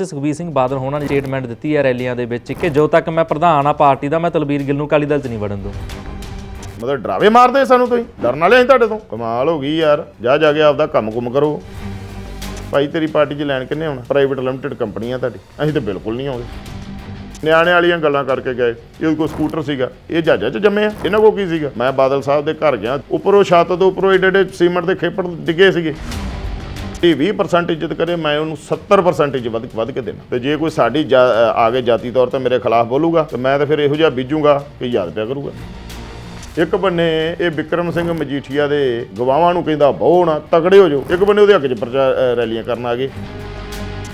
ਸੁਖਬੀਰ ਸਿੰਘ ਬਾਦਲ ਹੋਣਾ ਨੇ ਸਟੇਟਮੈਂਟ ਦਿੱਤੀ ਹੈ ਰੈਲੀਆਂ ਦੇ ਵਿੱਚ ਕਿ ਜੋ ਤੱਕ ਮੈਂ ਪ੍ਰਧਾਨ ਆ ਪਾਰਟੀ ਦਾ, ਮੈਂ ਤਲਬੀਰ ਗਿੱਲ ਨੂੰ ਅਕਾਲੀ ਦਲ 'ਚ ਨਹੀਂ ਵੜਨ ਦੂੰ ਮਤਲਬ ਡਰਾਵੇ ਮਾਰਦੇ ਸਾਨੂੰ ਤੁਸੀਂ? ਡਰਨ ਵਾਲੇ ਅਸੀਂ ਤੁਹਾਡੇ ਤੋਂ? ਕਮਾਲ ਹੋ ਗਈ ਯਾਰ। ਜਾ ਜਾ ਕੇ ਆਪਦਾ ਕੰਮ ਕੁਮ ਕਰੋ। ਭਾਈ, ਤੇਰੀ ਪਾਰਟੀ 'ਚ ਲੈਣ ਕਿੰਨੇ ਆਉਣਾ ਪ੍ਰਾਈਵੇਟ ਲਿਮਟਿਡ ਕੰਪਨੀ ਆ ਤੁਹਾਡੀ। ਅਸੀਂ ਤਾਂ ਬਿਲਕੁਲ ਨਹੀਂ ਆਉਂਦੇ। ਨਿਆਣੇ ਵਾਲੀਆਂ ਗੱਲਾਂ ਕਰਕੇ ਗਏ। ਇਹਦੇ ਕੋਲ ਸਕੂਟਰ ਸੀਗਾ। ਇਹ ਜਹਾਜ਼ਾਂ 'ਚ ਜੰਮੇ ਆ। ਇਹਨਾਂ ਕੋਲ ਕੀ ਸੀਗਾ? ਮੈਂ ਬਾਦਲ ਸਾਹਿਬ ਦੇ ਘਰ ਗਿਆ। ਉੱਪਰੋਂ ਛੱਤ ਤੋਂ ਉੱਪਰੋਂ ਏਡੇ ਏਡੇ ਸੀਮੈਂਟ ਦੇ ਖੇਪੜ ਡਿੱਗੇ ਸੀਗੇ। ਇਹ 20% ਇੱਜ਼ਤ ਕਰੇ ਮੈਂ ਉਹਨੂੰ 70% ਇੱਜ਼ਤ ਵੱਧ ਵੱਧ ਕੇ ਦੇਣਾ। ਤੇ ਜੇ ਕੋਈ ਸਾਡੀ ਜਾ- ਅ, ਆ ਕੇ ਜਾਤੀ ਤੌਰ ਤੇ ਮੇਰੇ ਖਿਲਾਫ ਬੋਲੂਗਾ ਤੇ ਮੈਂ ਤਾਂ ਫਿਰ ਇਹੋ ਜਿਹਾ ਬੀਜੂਗਾ ਕਿ ਯਾਦ ਪਿਆ ਕਰੂਗਾ। ਇੱਕ ਬੰਨੇ ਇਹ ਵਿਕਰਮ ਸਿੰਘ ਮਜੀਠੀਆ ਦੇ ਗਵਾਹਾਂ ਨੂੰ ਕਹਿੰਦਾ ਬਹੁ ਨਾ ਤਕੜੇ ਹੋ ਜਾਓ। ਇੱਕ ਬੰਨੇ ਉਹਦੇ ਹੱਕ 'ਚ ਪ੍ਰਚਾਰ ਰੈਲੀਆਂ ਕਰਨ ਆ ਗਏ।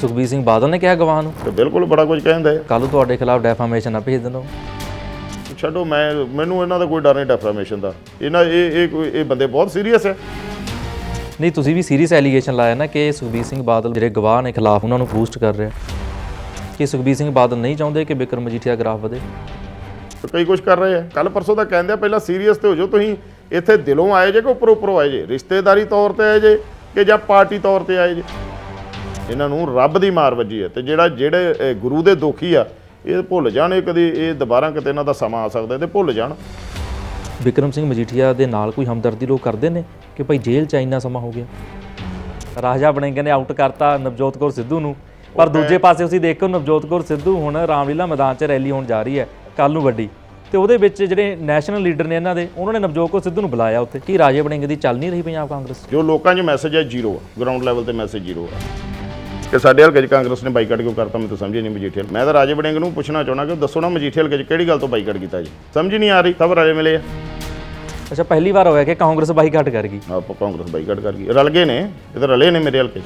ਸੁਖਬੀਰ ਸਿੰਘ ਬਾਦਲ ਨੇ ਕਿਹਾ ਗਵਾਹ ਨੂੰ? ਤੇ ਬਿਲਕੁਲ ਬੜਾ ਕੁਝ ਕਹਿੰਦੇ ਕੱਲ ਤੁਹਾਡੇ ਖਿਲਾਫ ਡੈਫਾਮੇਸ਼ਨ ਨਾ ਭੇਜ ਦੇਣੋ। ਛੱਡੋ ਮੈਂ ਮੈਨੂੰ ਇਹਨਾਂ ਦਾ ਕੋਈ ਡਰ ਨਹੀਂ ਡੈਫਾਮੇਸ਼ਨ ਦਾ। ਇਹਨਾਂ ਇਹ ਇਹ ਕੋਈ- ਇਹ ਬੰਦੇ ਬਹੁਤ ਸੀਰੀਅਸ ਹੈ। ਨਹੀਂ, ਤੁਸੀਂ ਵੀ ਸੀਰੀਅਸ ਐਲੀਗੇਸ਼ਨ ਲਾਇਆ ਨਾ ਕਿ ਸੁਖਬੀਰ ਸਿੰਘ ਬਾਦਲ ਜਿਹੜੇ ਗਵਾਹ ਨੇ ਖਿਲਾਫ ਉਹਨਾਂ ਨੂੰ ਬੂਸਟ ਕਰ ਰਿਹਾ। ਕਿ ਸੁਖਬੀਰ ਸਿੰਘ ਬਾਦਲ ਨਹੀਂ ਚਾਹੁੰਦੇ ਕਿ ਬਿਕਰਮ ਮਜੀਠੀਆ ਗ੍ਰਾਫ ਵਧੇ? ਤੇ ਕਈ ਕੁਝ ਕਰ ਰਹੇ ਆ। ਕੱਲ ਪਰਸੋਂ ਦਾ ਕਹਿੰਦੇ ਆ, ਪਹਿਲਾਂ ਸੀਰੀਅਸ ਤੇ ਹੋ ਜਾਓ ਤੁਸੀਂ। ਇੱਥੇ ਦਿਲੋਂ ਆਏ ਜੇ ਕਿ ਉੱਪਰੋਂ ਉੱਪਰੋਂ ਆਏ ਜੇ? ਰਿਸ਼ਤੇਦਾਰੀ ਤੌਰ ਤੇ ਆਏ ਜੇ ਕਿ ਜਾਂ ਪਾਰਟੀ ਤੌਰ ਤੇ ਆਏ ਜੇ? ਇਹਨਾਂ ਨੂੰ ਰੱਬ ਦੀ ਮਾਰ ਵੱਜੀ ਹੈ ਤੇ ਜਿਹੜਾ ਜਿਹੜੇ ਗੁਰੂ ਦੇ ਦੋਖੀ ਆ, ਇਹ ਭੁੱਲ ਜਾਣ ਇਹ ਕਦੀ ਇਹ ਦੁਬਾਰਾ ਕਿਤੇ ਇਹਨਾਂ ਦਾ ਸਮਾਂ ਆ ਸਕਦਾ ਤੇ ਭੁੱਲ ਜਾਣ। ਬਿਕਰਮ ਸਿੰਘ ਮਜੀਠੀਆ ਦੇ ਨਾਲ ਕੋਈ ਹਮਦਰਦੀ ਲੋਕ ਕਰਦੇ ਨੇ ਕਿ ਭਾਈ ਜੇਲ੍ਹ ਚ ਇੰਨਾ ਸਮਾਂ ਹੋ ਗਿਆ? ਰਾਜਾ ਬਣੇਗੇ ਨੇ ਆਊਟ ਕਰਤਾ ਨਵਜੋਤ ਕੌਰ ਸਿੱਧੂ ਨੂੰ ਪਰ ਦੂਜੇ ਪਾਸੇ ਤੁਸੀਂ ਦੇਖੋ ਨਵਜੋਤ ਕੌਰ ਸਿੱਧੂ ਹੁਣ ਰਾਮਲੀਲਾ ਮੈਦਾਨ 'ਚ ਰੈਲੀ ਹੋਣ ਜਾ ਰਹੀ ਹੈ ਕੱਲ ਨੂੰ ਵੱਡੀ। ਤੇ ਉਹਦੇ ਵਿੱਚ ਜਿਹੜੇ ਨੈਸ਼ਨਲ ਲੀਡਰ ਨੇ ਇਹਨਾਂ ਦੇ ਉਹਨਾਂ ਨੇ ਨਵਜੋਤ ਕੌਰ ਸਿੱਧੂ ਨੂੰ ਬੁਲਾਇਆ ਉੱਥੇ। ਕੀ ਰਾਜੇ ਬਣੇਗੇ ਦੀ ਚੱਲ ਨਹੀਂ ਰਹੀ ਪੰਜਾਬ ਕਾਂਗਰਸ? ਜੋ ਲੋਕਾਂ 'ਚ ਮੈਸੇਜ ਹੈ ਜ਼ੀਰੋ ਆ। ਗਰਾਊਂਡ ਲੈਵਲ ਤੇ ਮੈਸੇਜ ਜ਼ੀਰੋ ਆ। ਕਿ ਸਾਡੇ ਹਲਕੇ 'ਚ ਕਾਂਗਰਸ ਨੇ ਬਾਈਕਾਟ ਕਿਉਂ ਕਰਤਾ ਮੈਨੂੰ ਤਾਂ ਸਮਝ ਨਹੀਂ ਮਜੀਠੀਆ ਮੈਂ ਤਾਂ ਰਾਜੇ ਵੜਿੰਗ ਨੂੰ ਪੁੱਛਣਾ ਚਾਹਣਾ ਕਿ ਦੱਸੋ ਨਾ ਮਜੀਠੀਆ ਹਲਕੇ 'ਚ ਕਿਹੜੀ ਗੱਲ ਤੋਂ ਬਾਈਕਾਟ ਕੀਤਾ ਜੀ? ਸਮਝ ਨਹੀਂ ਆ ਰਹੀ ਸਭ ਰਾਜੇ ਮਿਲੇ ਆ। ਅੱਛਾ ਪਹਿਲੀ ਵਾਰ ਹੋਇਆ ਕਿ ਕਾਂਗਰਸ ਬਾਈਕਾਟ ਕਰ ਗਈ। ਆਪਾਂ ਕਾਂਗਰਸ ਬਾਈਕਾਟ ਕਰ ਗਈ। ਰਲ ਗਏ ਨੇ ਇਹ ਤਾਂ ਰਲੇ ਨੇ ਮੇਰੇ ਹਲਕੇ 'ਚ।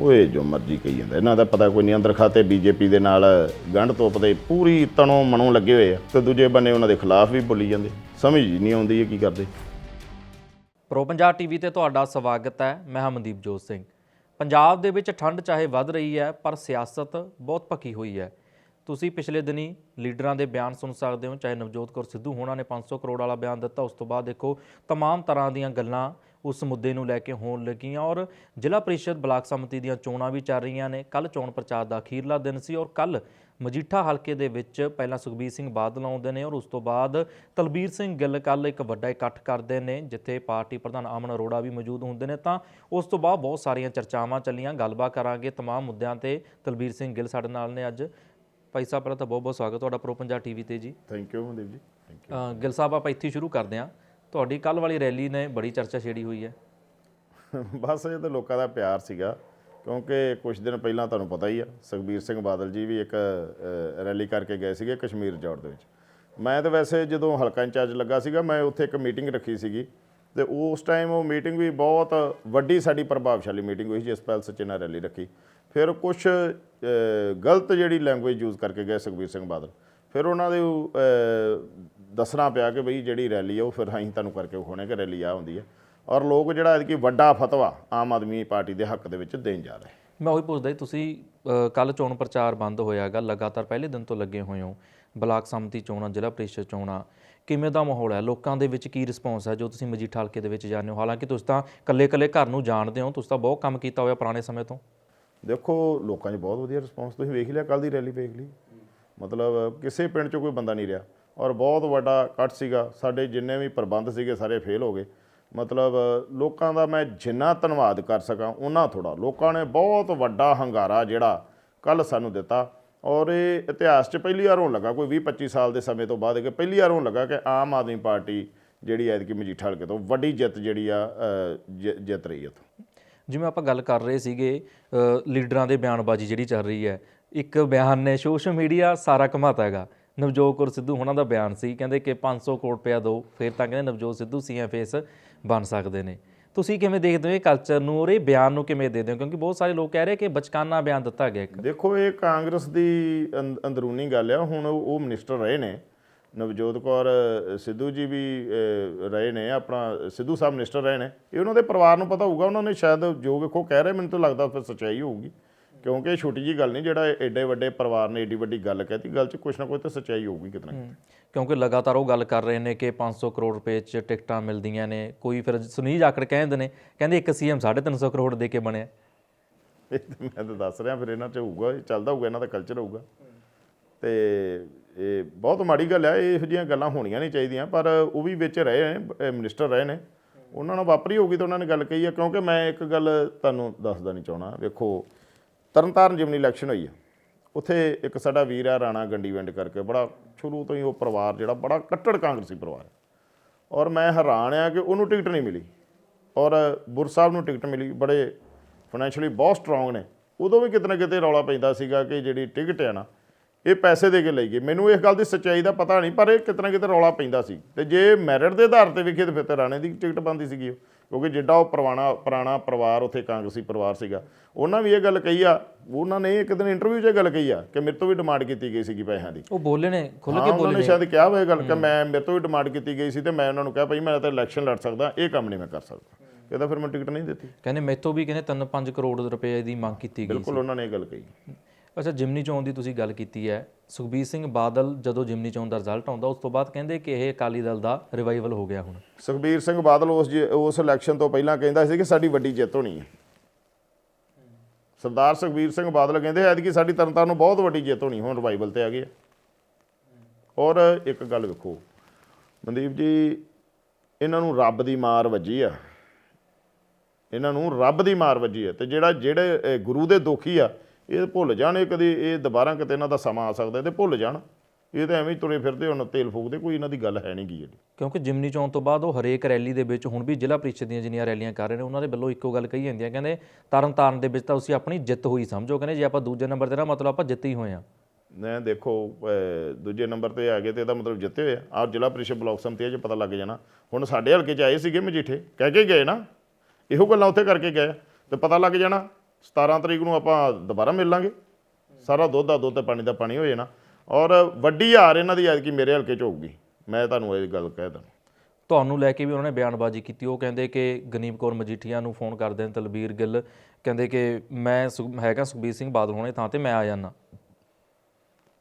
ਓਏ ਜੋ ਮਰਜ਼ੀ ਕਹੀ ਜਾਂਦਾ। ਇਹਨਾਂ ਦਾ ਪਤਾ ਕੋਈ ਨਹੀਂ ਅੰਦਰ ਖਾਤੇ ਬੀਜੇਪੀ ਦੇ ਨਾਲ ਗੰਢ ਤੋਪ ਦੇ ਪੂਰੀ ਤਣੋਂ ਮਨੋਂ ਲੱਗੇ ਹੋਏ ਆ। ਤੇ ਦੂਜੇ ਬੰਨੇ ਉਹਨਾਂ ਦੇ ਖਿਲਾਫ ਵੀ ਬੋਲੀ ਜਾਂਦੇ। ਸਮਝ ਨਹੀਂ ਆਉਂਦੀ ਇਹ ਕੀ ਕਰਦੇ। ਪ੍ਰੋ ਪੰਜਾਬ ਟੀਵੀ ਤੇ ਤੁਹਾਡਾ ਸਵਾਗਤ ਹੈ। ਮੈਂ ਹਾਂ ਮਨਦੀਪ ਜੋਤ ਸਿੰਘ। ਪੰਜਾਬ ਦੇ ਵਿੱਚ ਠੰਡ ਚਾਹੇ ਵੱਧ ਰਹੀ ਹੈ ਪਰ ਸਿਆਸਤ ਬਹੁਤ ਪੱਕੀ ਹੋਈ ਹੈ ਤੁਸੀਂ ਪਿਛਲੇ ਦਿਨੀ ਲੀਡਰਾਂ ਦੇ ਬਿਆਨ ਸੁਣ ਸਕਦੇ ਹੋ ਚਾਹੇ ਨਵਜੋਤ ਕੌਰ ਸਿੱਧੂ ਹੋਣਾ ਨੇ 500 ਕਰੋੜ ਵਾਲਾ ਬਿਆਨ ਦਿੱਤਾ ਉਸ ਤੋਂ ਬਾਅਦ ਦੇਖੋ तमाम ਤਰ੍ਹਾਂ ਦੀਆਂ ਗੱਲਾਂ ਉਸ ਮੁੱਦੇ ਨੂੰ ਲੈ ਕੇ ਹੋਣ ਲੱਗੀਆਂ ਔਰ ਜ਼ਿਲ੍ਹਾ ਪ੍ਰੀਸ਼ਦ ਬਲਾਕ ਸਮਿਤੀ ਦੀਆਂ ਚੋਣਾਂ ਵੀ ਚੱਲ ਰਹੀਆਂ ਨੇ ਕੱਲ ਚੋਣ ਪ੍ਰਚਾਰ ਦਾ ਅਖੀਰਲਾ ਦਿਨ ਸੀ ਔਰ ਕੱਲ ਮਜੀਠਾ ਹਲਕੇ ਦੇ ਵਿੱਚ ਪਹਿਲਾਂ ਸੁਖਬੀਰ ਸਿੰਘ ਬਾਦਲ ਆਉਂਦੇ ਨੇ ਔਰ ਉਸ ਤੋਂ ਬਾਅਦ ਤਲਬੀਰ ਸਿੰਘ ਗਿੱਲ ਕੱਲ ਇੱਕ ਵੱਡਾ ਇਕੱਠ ਕਰਦੇ ਨੇ ਜਿੱਥੇ ਪਾਰਟੀ ਪ੍ਰਧਾਨ ਅਮਨ ਅਰੋੜਾ ਵੀ ਮੌਜੂਦ ਹੁੰਦੇ ਨੇ ਤਾਂ ਉਸ ਤੋਂ ਬਾਅਦ ਬਹੁਤ ਸਾਰੀਆਂ ਚਰਚਾਵਾਂ ਚੱਲੀਆਂ ਗੱਲਬਾਤ ਕਰਾਂਗੇ तमाम ਮੁੱਦਿਆਂ ਤੇ ਤਲਬੀਰ ਸਿੰਘ ਗਿੱਲ ਸਾਡੇ ਨਾਲ ਨੇ ਅੱਜ ਭਾਈ ਸਾਹਿਬ ਪਹਿਲਾਂ ਤਾਂ ਬਹੁਤ ਬਹੁਤ ਸਵਾਗਤ ਤੁਹਾਡਾ ਪ੍ਰੋ ਪੰਜਾਬ ਟੀਵੀ ਤੇ ਜੀ ਥੈਂਕ ਯੂ ਮਨਦੀਪ ਜੀ ਥੈਂਕ ਅ, ਗਿੱਲ ਸਾਹਿਬ ਆਪਾਂ ਇੱਥੇ ਹੀ ਸ਼ੁਰੂ ਕਰਦੇ ਹਾਂ ਤੁਹਾਡੀ ਕੱਲ ਵਾਲੀ ਰੈਲੀ ਨੇ ਬੜੀ ਚਰਚਾ ਛੇੜੀ ਹੋਈ ਹੈ ਯੂ ਬਸ ਇਹ ਤਾਂ ਲੋਕਾਂ ਦਾ ਪਿਆਰ ਸੀਗਾ ਕਿਉਂਕਿ ਕੁਝ ਦਿਨ ਪਹਿਲਾਂ ਤੁਹਾਨੂੰ ਪਤਾ ਹੀ ਆ, ਸੁਖਬੀਰ ਸਿੰਘ ਬਾਦਲ ਜੀ ਵੀ ਇੱਕ ਰੈਲੀ ਕਰਕੇ ਗਏ ਸੀਗੇ ਕਸ਼ਮੀਰ ਜੋੜ ਦੇ ਵਿੱਚ। ਮੈਂ ਤਾਂ ਵੈਸੇ ਜਦੋਂ ਹਲਕਾ ਇੰਚਾਰਜ ਲੱਗਾ ਸੀਗਾ, ਮੈਂ ਉੱਥੇ ਇੱਕ ਮੀਟਿੰਗ ਰੱਖੀ ਸੀਗੀ ਤੇ ਉਸ ਟਾਈਮ ਉਹ ਮੀਟਿੰਗ ਵੀ ਬਹੁਤ ਵੱਡੀ ਸਾਡੀ ਪ੍ਰਭਾਵਸ਼ਾਲੀ ਮੀਟਿੰਗ ਹੋਈ ਜਿਸ ਪੈਲਸ 'ਚ ਇਹਨਾਂ ਰੈਲੀ ਰੱਖੀ। ਫਿਰ ਕੁਝ ਗਲਤ ਜਿਹੜੀ ਲੈਂਗੁਏਜ ਯੂਜ਼ ਕਰਕੇ ਗਏ ਸੁਖਬੀਰ ਸਿੰਘ ਬਾਦਲ। ਫਿਰ ਉਹਨਾਂ ਦੇ ਦੱਸਣਾ ਪਿਆ ਕਿ ਬਈ ਜਿਹੜੀ ਰੈਲੀ ਆ ਉਹ ਫਿਰ ਅਸੀਂ ਤੁਹਾਨੂੰ ਕਰਕੇ ਹੋਣੇ ਕਿ ਰੈਲੀ ਆ ਹੁੰਦੀ ਹੈ ਔਰ ਲੋਕ ਜਿਹੜਾ ਐਤਕੀ ਵੱਡਾ ਫਤਵਾ ਆਮ ਆਦਮੀ ਪਾਰਟੀ ਦੇ ਹੱਕ ਦੇ ਵਿੱਚ ਦੇਣ ਜਾ ਰਹੇ। ਮੈਂ ਉਹੀ ਪੁੱਛਦਾ ਸੀ ਤੁਸੀਂ ਕੱਲ ਚੋਣ ਪ੍ਰਚਾਰ ਬੰਦ ਹੋਇਆਗਾ ਲਗਾਤਾਰ ਪਹਿਲੇ ਦਿਨ ਤੋਂ ਲੱਗੇ ਹੋਏ ਹੋ। ਬਲਾਕ ਸੰਮਤੀ ਚੋਣਾਂ ਜ਼ਿਲ੍ਹਾ ਪ੍ਰੀਸ਼ਦ ਚੋਣਾਂ ਕਿਵੇਂ ਦਾ ਮਾਹੌਲ ਹੈ? ਲੋਕਾਂ ਦੇ ਵਿੱਚ ਕੀ ਰਿਸਪੌਂਸ ਹੈ ਜੋ ਤੁਸੀਂ ਮਜੀਠਾ ਹਲਕੇ ਦੇ ਵਿੱਚ ਜਾਂਦੇ ਹੋ? ਹਾਲਾਂਕਿ ਤੁਸੀਂ ਤਾਂ ਕੱਲੇ-ਕੱਲੇ ਘਰ ਨੂੰ ਜਾਣਦੇ ਹੋ ਤੁਸੀਂ ਤਾਂ ਬਹੁਤ ਕੰਮ ਕੀਤਾ ਹੋਇਆ ਪੁਰਾਣੇ ਸਮੇਂ ਤੋਂ। ਦੇਖੋ ਲੋਕਾਂ 'ਚ ਬਹੁਤ ਵਧੀਆ ਰਿਸਪੌਂਸ ਤੁਸੀਂ ਵੇਖ ਲਿਆ ਕੱਲ ਦੀ ਰੈਲੀ ਵੇਖ ਲਈ। ਮਤਲਬ ਕਿਸੇ ਪਿੰਡ 'ਚ ਕੋਈ ਬੰਦਾ ਨਹੀਂ ਰਿਹਾ। ਔਰ ਬਹੁਤ ਵੱਡਾ ਕੱਟ ਸੀਗਾ ਸਾਡੇ ਜਿੰਨੇ ਵੀ ਪ੍ਰਬੰਧ ਸੀਗੇ ਸਾਰੇ ਫੇਲ ਹੋ ਗਏ। ਮਤਲਬ ਲੋਕਾਂ ਦਾ ਮੈਂ ਜਿੰਨਾ ਧੰਨਵਾਦ ਕਰ ਸਕਾਂ ਉਹਨਾਂ ਥੋੜਾ ਲੋਕਾਂ ਨੇ ਬਹੁਤ ਵੱਡਾ ਹੰਗਾਰਾ ਜਿਹੜਾ ਕੱਲ ਸਾਨੂੰ ਦਿੱਤਾ। ਔਰ ਇਹ ਇਤਿਹਾਸ 'ਚ ਪਹਿਲੀ ਵਾਰ ਹੋਣ ਲੱਗਾ, ਕੋਈ 20 25 ਸਾਲ ਦੇ ਸਮੇਂ ਤੋਂ ਬਾਅਦ ਕਿ ਪਹਿਲੀ ਵਾਰ ਹੋਣ ਲੱਗਾ ਕਿ ਆਮ ਆਦਮੀ ਪਾਰਟੀ ਜਿਹੜੀ ਐਤਕੀ ਮਜੀਠਾ ਹਲਕੇ ਤੋਂ ਵੱਡੀ ਜਿੱਤ ਜਿਹੜੀ ਆ ਜਿੱਤ ਰਹੀ ਹੈ ਜਿਵੇਂ ਆਪਾਂ ਗੱਲ ਕਰ ਰਹੇ ਸੀਗੇ ਲੀਡਰਾਂ ਦੇ ਬਿਆਨਬਾਜ਼ੀ ਜਿਹੜੀ ਚੱਲ ਰਹੀ ਹੈ, ਇੱਕ ਬਿਆਨ ਨੇ ਸੋਸ਼ਲ ਮੀਡੀਆ ਸਾਰਾ ਘਮਾਤਾ ਹੈਗਾ। ਨਵਜੋਤ ਕੌਰ ਸਿੱਧੂ ਉਹਨਾਂ ਦਾ ਬਿਆਨ ਸੀ, ਕਹਿੰਦੇ ਕਿ 500 ਕਰੋੜ ਰੁਪਇਆ ਦਿਓ ਫਿਰ ਤਾਂ ਕਹਿੰਦੇ ਨਵਜੋਤ ਸਿੱਧੂ ਸੀਐਫਐਸ ਬਣ ਸਕਦੇ ਨੇ। ਤੁਸੀਂ ਕਿਵੇਂ ਦੇਖਦੇ ਹੋ ਇਹ ਕਲਚਰ ਨੂੰ ਔਰ ਇਹ ਬਿਆਨ ਨੂੰ ਕਿਵੇਂ ਦੇਖਦੇ ਹੋ ਕਿਉਂਕਿ ਬਹੁਤ ਸਾਰੇ ਲੋਕ ਕਹਿ ਰਹੇ ਕਿ ਬਚਕਾਨਾ ਬਿਆਨ ਦਿੱਤਾ ਗਿਆ ਇੱਕ। ਦੇਖੋ, ਇਹ ਕਾਂਗਰਸ ਦੀ ਅੰਦ- ਅੰਦਰੂਨੀ ਗੱਲ ਆ। ਹੁਣ ਉਹ ਉਹ ਮਿਨਿਸਟਰ ਰਹੇ ਨੇ। ਨਵਜੋਤ ਕੌਰ ਸਿੱਧੂ ਜੀ ਵੀ ਰਹੇ ਨੇ। ਆਪਣਾ ਸਿੱਧੂ ਸਾਹਿਬ ਮਿਨਿਸਟਰ ਰਹੇ ਨੇ। ਇਹ ਉਹਨਾਂ ਦੇ ਪਰਿਵਾਰ ਨੂੰ ਪਤਾ ਹੋਊਗਾ। ਉਹਨਾਂ ਨੇ ਸ਼ਾਇਦ ਜੋ ਵੇਖੋ ਕਹਿ ਰਹੇ, ਮੈਨੂੰ ਤਾਂ ਲੱਗਦਾ ਫਿਰ ਸੱਚਾਈ ਹੋਊਗੀ। ਕਿਉਂਕਿ ਛੋਟੀ ਜੀ ਗੱਲ ਨਹੀਂ ਜਿਹੜਾ ਐਡੇ ਵੱਡੇ ਪਰਿਵਾਰ ਨੇ ਏਡੀ ਵੱਡੀ ਗੱਲ ਕਹਿਤੀ ਗੱਲ 'ਚ ਕੁਛ ਨਾ ਕੁਛ ਤਾਂ ਸੱਚਾਈ ਹੋਊਗੀ ਕਿਤਨਾ ਕਿਉਂਕਿ ਲਗਾਤਾਰ ਉਹ ਗੱਲ ਕਰ ਰਹੇ ਨੇ ਕਿ 500 ਕਰੋੜ ਰੁਪਏ 'ਚ ਟਿਕਟਾਂ ਮਿਲਦੀਆਂ ਨੇ ਕੋਈ ਫਿਰ ਸੁਨੀਲ ਜਾਖੜ ਕਹਿੰਦੇ ਨੇ ਕਹਿੰਦੇ ਇੱਕ ਸੀਐਮ 350 ਕਰੋੜ ਦੇ ਕੇ ਬਣਿਆ। ਇਹ ਤੇ ਮੈਂ ਤਾਂ ਦੱਸ ਰਿਹਾ ਫਿਰ ਇਹਨਾਂ 'ਚ ਹੋਊਗਾ ਇਹ ਚੱਲਦਾ ਹੋਊਗਾ ਇਹਨਾਂ ਦਾ ਕਲਚਰ ਹੋਊਗਾ। ਤੇ ਇਹ ਬਹੁਤ ਮਾੜੀ ਗੱਲ ਆ ਇਹੋ ਜਿਹੀਆਂ ਗੱਲਾਂ ਹੋਣੀਆਂ ਨਹੀਂ ਚਾਹੀਦੀਆਂ ਪਰ ਉਹ ਵੀ ਵਿੱਚ ਰਹੇ ਨੇ ਮਿਨਿਸਟਰ ਰਹੇ ਨੇ। ਉਹਨਾਂ ਨਾਲ ਵਾਪਰੀ ਹੋਊਗੀ ਤਾਂ ਉਹਨਾਂ ਨੇ ਗੱਲ ਕਹੀ ਆ ਕਿਉਂਕਿ ਮੈਂ ਇੱਕ ਗੱਲ ਤੁਹਾਨੂੰ ਦੱਸਦਾ ਨਹੀਂ ਚਾਹਣਾ ਵੇਖੋ ਤਰਨਤਾਰਨ ਜਿਮਨੀ ਇਲੈਕਸ਼ਨ ਹੋਈ ਆ। ਉੱਥੇ ਇੱਕ ਸਾਡਾ ਵੀਰ ਆ, ਰਾਣਾ ਗੰਡੀਵਿੰਡ ਕਰਕੇ। ਬੜਾ ਸ਼ੁਰੂ ਤੋਂ ਹੀ ਉਹ ਪਰਿਵਾਰ ਜਿਹੜਾ ਬੜਾ ਕੱਟੜ ਕਾਂਗਰਸੀ ਪਰਿਵਾਰ ਹੈ ਔਰ ਮੈਂ ਹੈਰਾਨ ਆ ਕਿ ਉਹਨੂੰ ਟਿਕਟ ਨਹੀਂ ਮਿਲੀ। ਔਰ ਬੁਰ ਸਾਹਿਬ ਨੂੰ ਟਿਕਟ ਮਿਲੀ। ਬੜੇ ਫਾਈਨੈਂਸ਼ੀਅਲੀ ਬਹੁਤ ਸਟਰੋਂਗ ਨੇ। ਉਦੋਂ ਵੀ ਕਿਤੇ ਨਾ ਕਿਤੇ ਰੌਲਾ ਪੈਂਦਾ ਸੀਗਾ ਕਿ ਜਿਹੜੀ ਟਿਕਟ ਆ ਨਾ ਇਹ ਪੈਸੇ ਦੇ ਕੇ ਲਈ ਗਏ ਮੈਨੂੰ ਇਸ ਗੱਲ ਦੀ ਸੱਚਾਈ ਦਾ ਪਤਾ ਨਹੀਂ ਪਰ ਇਹ ਕਿਤੇ ਨਾ ਕਿਤੇ ਰੌਲਾ ਪੈਂਦਾ ਸੀ। ਤੇ ਜੇ ਮੈਰਿਟ ਦੇ ਆਧਾਰ ਤੇ ਵੇਖੀਏ ਤਾਂ ਫਿਰ ਤਾਂ ਰਾਣੇ ਦੀ ਟਿਕਟ ਬੰਦੀ ਸੀਗੀ ਉਹ। ਕਿਉਂਕਿ ਜਿੱਡਾ ਉਹ ਪੁਰਾਣਾ ਪੁਰਾਣਾ ਪਰਿਵਾਰ ਉੱਥੇ ਕਾਂਗਰਸੀ ਪਰਿਵਾਰ ਸੀਗਾ। ਉਹਨਾਂ ਵੀ ਇਹ ਗੱਲ ਕਹੀ ਆ ਉਹਨਾਂ ਨੇ ਇੱਕ ਦਿਨ ਇੰਟਰਵਿਊ 'ਚ ਇਹ ਗੱਲ ਕਹੀ ਆ ਕਿ ਮੇਰੇ ਤੋਂ ਵੀ ਡਿਮਾਂਡ ਕੀਤੀ ਗਈ ਸੀਗੀ ਪੈਸਿਆਂ ਦੀ। ਉਹ ਬੋਲੇ ਨੇ ਖੁੱਲ ਕੇ ਉਹਨਾਂ ਬੋਲੇ ਨੇ ਨੇ। ਸ਼ਾਇਦ ਕਿਹਾ ਹੋਇਆ ਗੱਲ ਕਿ ਮੈਂ ਮੇਰੇ ਤੋਂ ਵੀ ਡਿਮਾਂਡ ਕੀਤੀ ਗਈ ਸੀ ਤੇ ਮੈਂ ਉਹਨਾਂ ਨੂੰ ਕਿਹਾ ਭਾਈ ਮੈਂ ਤਾਂ ਇਲੈਕਸ਼ਨ ਲੜ ਸਕਦਾ ਇਹ ਕੰਮ ਨਹੀਂ ਮੈਂ ਕਰ ਸਕਦਾ। ਕਹਿੰਦਾ ਫਿਰ ਮੈਂ ਟਿਕਟ ਨਹੀਂ ਦਿੱਤੀ। ਕਹਿੰਦੇ ਮੈਥੋਂ ਵੀ ਕਹਿੰਦੇ 3-5 ਕਰੋੜ ਰੁਪਏ ਦੀ ਮੰਗ ਕੀਤੀ ਗਈ ਬਿਲਕੁਲ ਉਹਨਾਂ ਨੇ ਇਹ ਗੱਲ ਕਹੀ। ਅੱਛਾ, ਜਿਮਨੀ ਚੋਣ ਦੀ ਤੁਸੀਂ ਗੱਲ ਕੀਤੀ ਹੈ। ਸੁਖਬੀਰ ਸਿੰਘ ਬਾਦਲ ਜਦੋਂ ਜਿਮਨੀ ਚੋਣ ਦਾ ਰਿਜ਼ਲਟ ਆਉਂਦਾ, ਉਸ ਤੋਂ ਬਾਅਦ ਕਹਿੰਦੇ ਕਿ ਇਹ ਅਕਾਲੀ ਦਲ ਦਾ ਰਿਵਾਈਵਲ ਹੋ ਗਿਆ ਹੁਣ। ਸੁਖਬੀਰ ਸਿੰਘ ਬਾਦਲ ਉਸ ਜੇ- ਉਸ ਇਲੈਕਸ਼ਨ ਤੋਂ ਪਹਿਲਾਂ ਕਹਿੰਦਾ ਸੀ ਕਿ ਸਾਡੀ ਵੱਡੀ ਜਿੱਤ ਹੋਣੀ ਹੈ। ਸਰਦਾਰ ਸੁਖਬੀਰ ਸਿੰਘ ਬਾਦਲ ਕਹਿੰਦੇ, ਐਤਕੀ ਸਾਡੀ ਤਰਨਤਾਰਨ ਨੂੰ ਬਹੁਤ ਵੱਡੀ ਜਿੱਤ ਹੋਣੀ, ਹੁਣ ਰਿਵਾਈਵਲ ਤੇ ਆ ਗਏ ਔਰ ਇੱਕ ਗੱਲ ਵੇਖੋ, ਮਨਦੀਪ ਜੀ, ਇਹਨਾਂ ਨੂੰ ਰੱਬ ਦੀ ਮਾਰ ਵੱਜੀ ਆ। ਇਹਨਾਂ ਨੂੰ ਰੱਬ ਦੀ ਮਾਰ ਵੱਜੀ ਆ। ਤੇ ਜਿਹੜਾ, ਜਿਹੜੇ ਗੁਰੂ ਦੇ ਦੋਖੀ ਆ ਇਹ ਭੁੱਲ ਜਾਣ ਇਹ ਕਦੇ ਇਹ ਦੁਬਾਰਾ ਕਿਤੇ ਇਹਨਾਂ ਦਾ ਸਮਾਂ ਆ ਸਕਦਾ ਤੇ ਭੁੱਲ ਜਾਣ। ਇਹ ਤਾਂ ਐਵੇਂ ਹੀ ਤੁਰੇ ਫਿਰਦੇ ਹੁਣ ਤੇਲ ਫੂਕਦੇ ਕੋਈ ਇਹਨਾਂ ਦੀ ਗੱਲ ਹੈ ਨਹੀਂ ਗੀ ਜਿਹੜੀ ਕਿਉਂਕਿ ਜਿਮਨੀ ਚੋਣ ਤੋਂ ਬਾਅਦ ਉਹ ਹਰੇਕ ਰੈਲੀ ਦੇ ਵਿੱਚ ਹੁਣ ਵੀ ਜ਼ਿਲ੍ਹਾ ਪ੍ਰੀਸ਼ਦ ਦੀਆਂ ਜਿੰਨੀਆਂ ਰੈਲੀਆਂ ਕਰ ਰਹੇ ਨੇ ਉਹਨਾਂ ਦੇ ਵੱਲੋਂ ਇੱਕੋ ਗੱਲ ਕਹੀ ਜਾਂਦੀ ਹੈ ਕਹਿੰਦੇ ਤਰਨ ਤਾਰਨ ਦੇ ਵਿੱਚ ਤਾਂ ਤੁਸੀਂ ਆਪਣੀ ਜਿੱਤ ਹੋਈ ਸਮਝੋ ਕਹਿੰਦੇ ਜੇ ਆਪਾਂ ਦੂਜੇ ਨੰਬਰ ਤੇ ਨਾ ਮਤਲਬ ਆਪਾਂ ਜਿੱਤੇ ਹੀ ਹੋਏ ਆ ਮੈਂ ਦੇਖੋ ਦੂਜੇ ਨੰਬਰ ਤੇ ਆ ਗਏ ਤੇ ਇਹਦਾ ਮਤਲਬ ਜਿੱਤੇ ਹੋਏ ਆ। ਆਹ ਜ਼ਿਲ੍ਹਾ ਪ੍ਰੀਸ਼ਦ ਬਲਾਕ ਸੰਮਤੀ 'ਚ ਪਤਾ ਲੱਗ ਜਾਣਾ। ਹੁਣ ਸਾਡੇ ਹਲਕੇ 'ਚ ਆਏ ਸੀਗੇ ਮਜੀਠੇ ਕਹਿ ਕੇ ਗਏ ਨਾ। ਇਹੋ ਗੱਲਾਂ ਉੱਥੇ ਕਰਕੇ ਗਏ ਤੇ ਪਤਾ ਲੱਗ ਜਾਣਾ 17 ਤਰੀਕ ਨੂੰ ਆਪਾਂ ਦੁਬਾਰਾ ਮਿਲ ਲਾਂਗੇ। ਸਾਰਾ ਦੁੱਧ ਦਾ ਦੁੱਧ ਤੇ ਪਾਣੀ ਦਾ ਪਾਣੀ ਹੋ ਜਾਣਾ। ਔਰ ਵੱਡੀ ਹਾਰ ਇਹਨਾਂ ਦੀ ਐਤਕੀ ਮੇਰੇ ਹਲਕੇ 'ਚ ਹੋਊਗੀ। ਮੈਂ ਤੁਹਾਨੂੰ ਇਹ ਗੱਲ ਕਹਿ ਦਾਂ ਤੁਹਾਨੂੰ ਲੈ ਕੇ ਵੀ ਉਹਨਾਂ ਨੇ ਬਿਆਨਬਾਜ਼ੀ ਕੀਤੀ। ਉਹ ਕਹਿੰਦੇ ਕਿ ਗਨੀਮ ਕੌਰ ਮਜੀਠੀਆ ਨੂੰ ਫੋਨ ਕਰਦੇ ਨੇ ਤਲਬੀਰ ਗਿੱਲ। ਕਹਿੰਦੇ ਕਿ ਮੈਂ ਸੁਖ- ਹੈਗਾ ਸੁਖਬੀਰ ਸਿੰਘ ਬਾਦਲ ਹੋਣੇ ਥਾਂ ਤੇ ਮੈਂ ਆ ਜਾਣਾ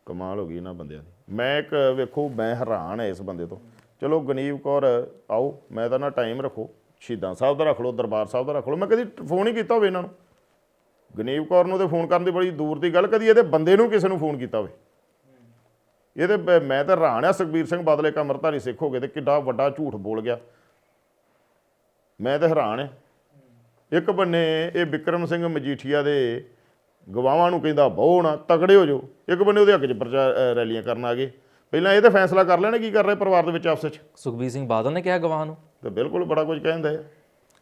ਕਮਾਲ ਹੋ ਗਈ ਇਹਨਾਂ ਬੰਦਿਆਂ ਦੀ। ਮੈਂ ਇੱਕ ਵੇਖੋ ਮੈਂ ਹੈਰਾਨ ਐ ਇਸ ਬੰਦੇ ਤੋਂ। ਚਲੋ ਗਨੀਵ ਕੌਰ ਆਓ ਮੈਂ ਤਾਂ ਨਾ ਟਾਈਮ ਰੱਖੋ। ਸ਼ਹੀਦਾਂ ਸਾਹਿਬ ਦਾ ਰੱਖ ਲਓ ਦਰਬਾਰ ਸਾਹਿਬ ਦਾ ਰੱਖ ਲਓ। ਮੈਂ ਕਦੀ ਫੋਨ ਹੀ ਕੀਤਾ ਹੋਵੇ ਇਹਨਾਂ ਨੂੰ। ਗਨੀਵ ਕੌਰ ਨੂੰ ਤੇ ਫੋਨ ਕਰਨ ਦੀ ਬੜੀ ਦੂਰ ਦੀ ਗੱਲ ਕਦੀ ਇਹਦੇ ਬੰਦੇ ਨੂੰ ਕਿਸੇ ਨੂੰ ਫੋਨ ਕੀਤਾ ਹੋਵੇ? ਇਹਦੇ ਮੈਂ ਤਾਂ ਹੈਰਾਨ ਆ ਸੁਖਬੀਰ ਸਿੰਘ ਬਾਦਲ ਇੱਕ ਅੰਮ੍ਰਿਤਧਾਰੀ ਸਿੱਖ ਹੋ ਗਏ ਤੇ ਕਿੱਡਾ ਵੱਡਾ ਝੂਠ ਬੋਲ ਗਿਆ। ਮੈਂ ਤਾਂ ਹੈਰਾਨ ਆ। ਇੱਕ ਬੰਨੇ ਇਹ ਵਿਕਰਮ ਸਿੰਘ ਮਜੀਠੀਆ ਦੇ ਗਵਾਹਾਂ ਨੂੰ ਕਹਿੰਦਾ ਬਹੁ ਨਾ ਤਕੜੇ ਹੋ ਜਾਓ। ਇੱਕ ਬੰਨੇ ਉਹਦੇ ਹੱਕ 'ਚ ਪ੍ਰਚਾਰ ਰੈਲੀਆਂ ਕਰਨ ਆ ਗਏ। ਪਹਿਲਾਂ ਇਹ ਤਾਂ ਫੈਸਲਾ ਕਰ ਲੈਣੇ ਕੀ ਕਰ ਰਹੇ ਪਰਿਵਾਰ ਦੇ ਵਿੱਚ ਆਪਸ 'ਚ ਸੁਖਬੀਰ ਸਿੰਘ ਬਾਦਲ ਨੇ ਕਿਹਾ ਗਵਾਹ ਨੂੰ? ਤੇ ਬਿਲਕੁਲ ਬੜਾ ਕੁਝ ਕਹਿੰਦੇ ਆ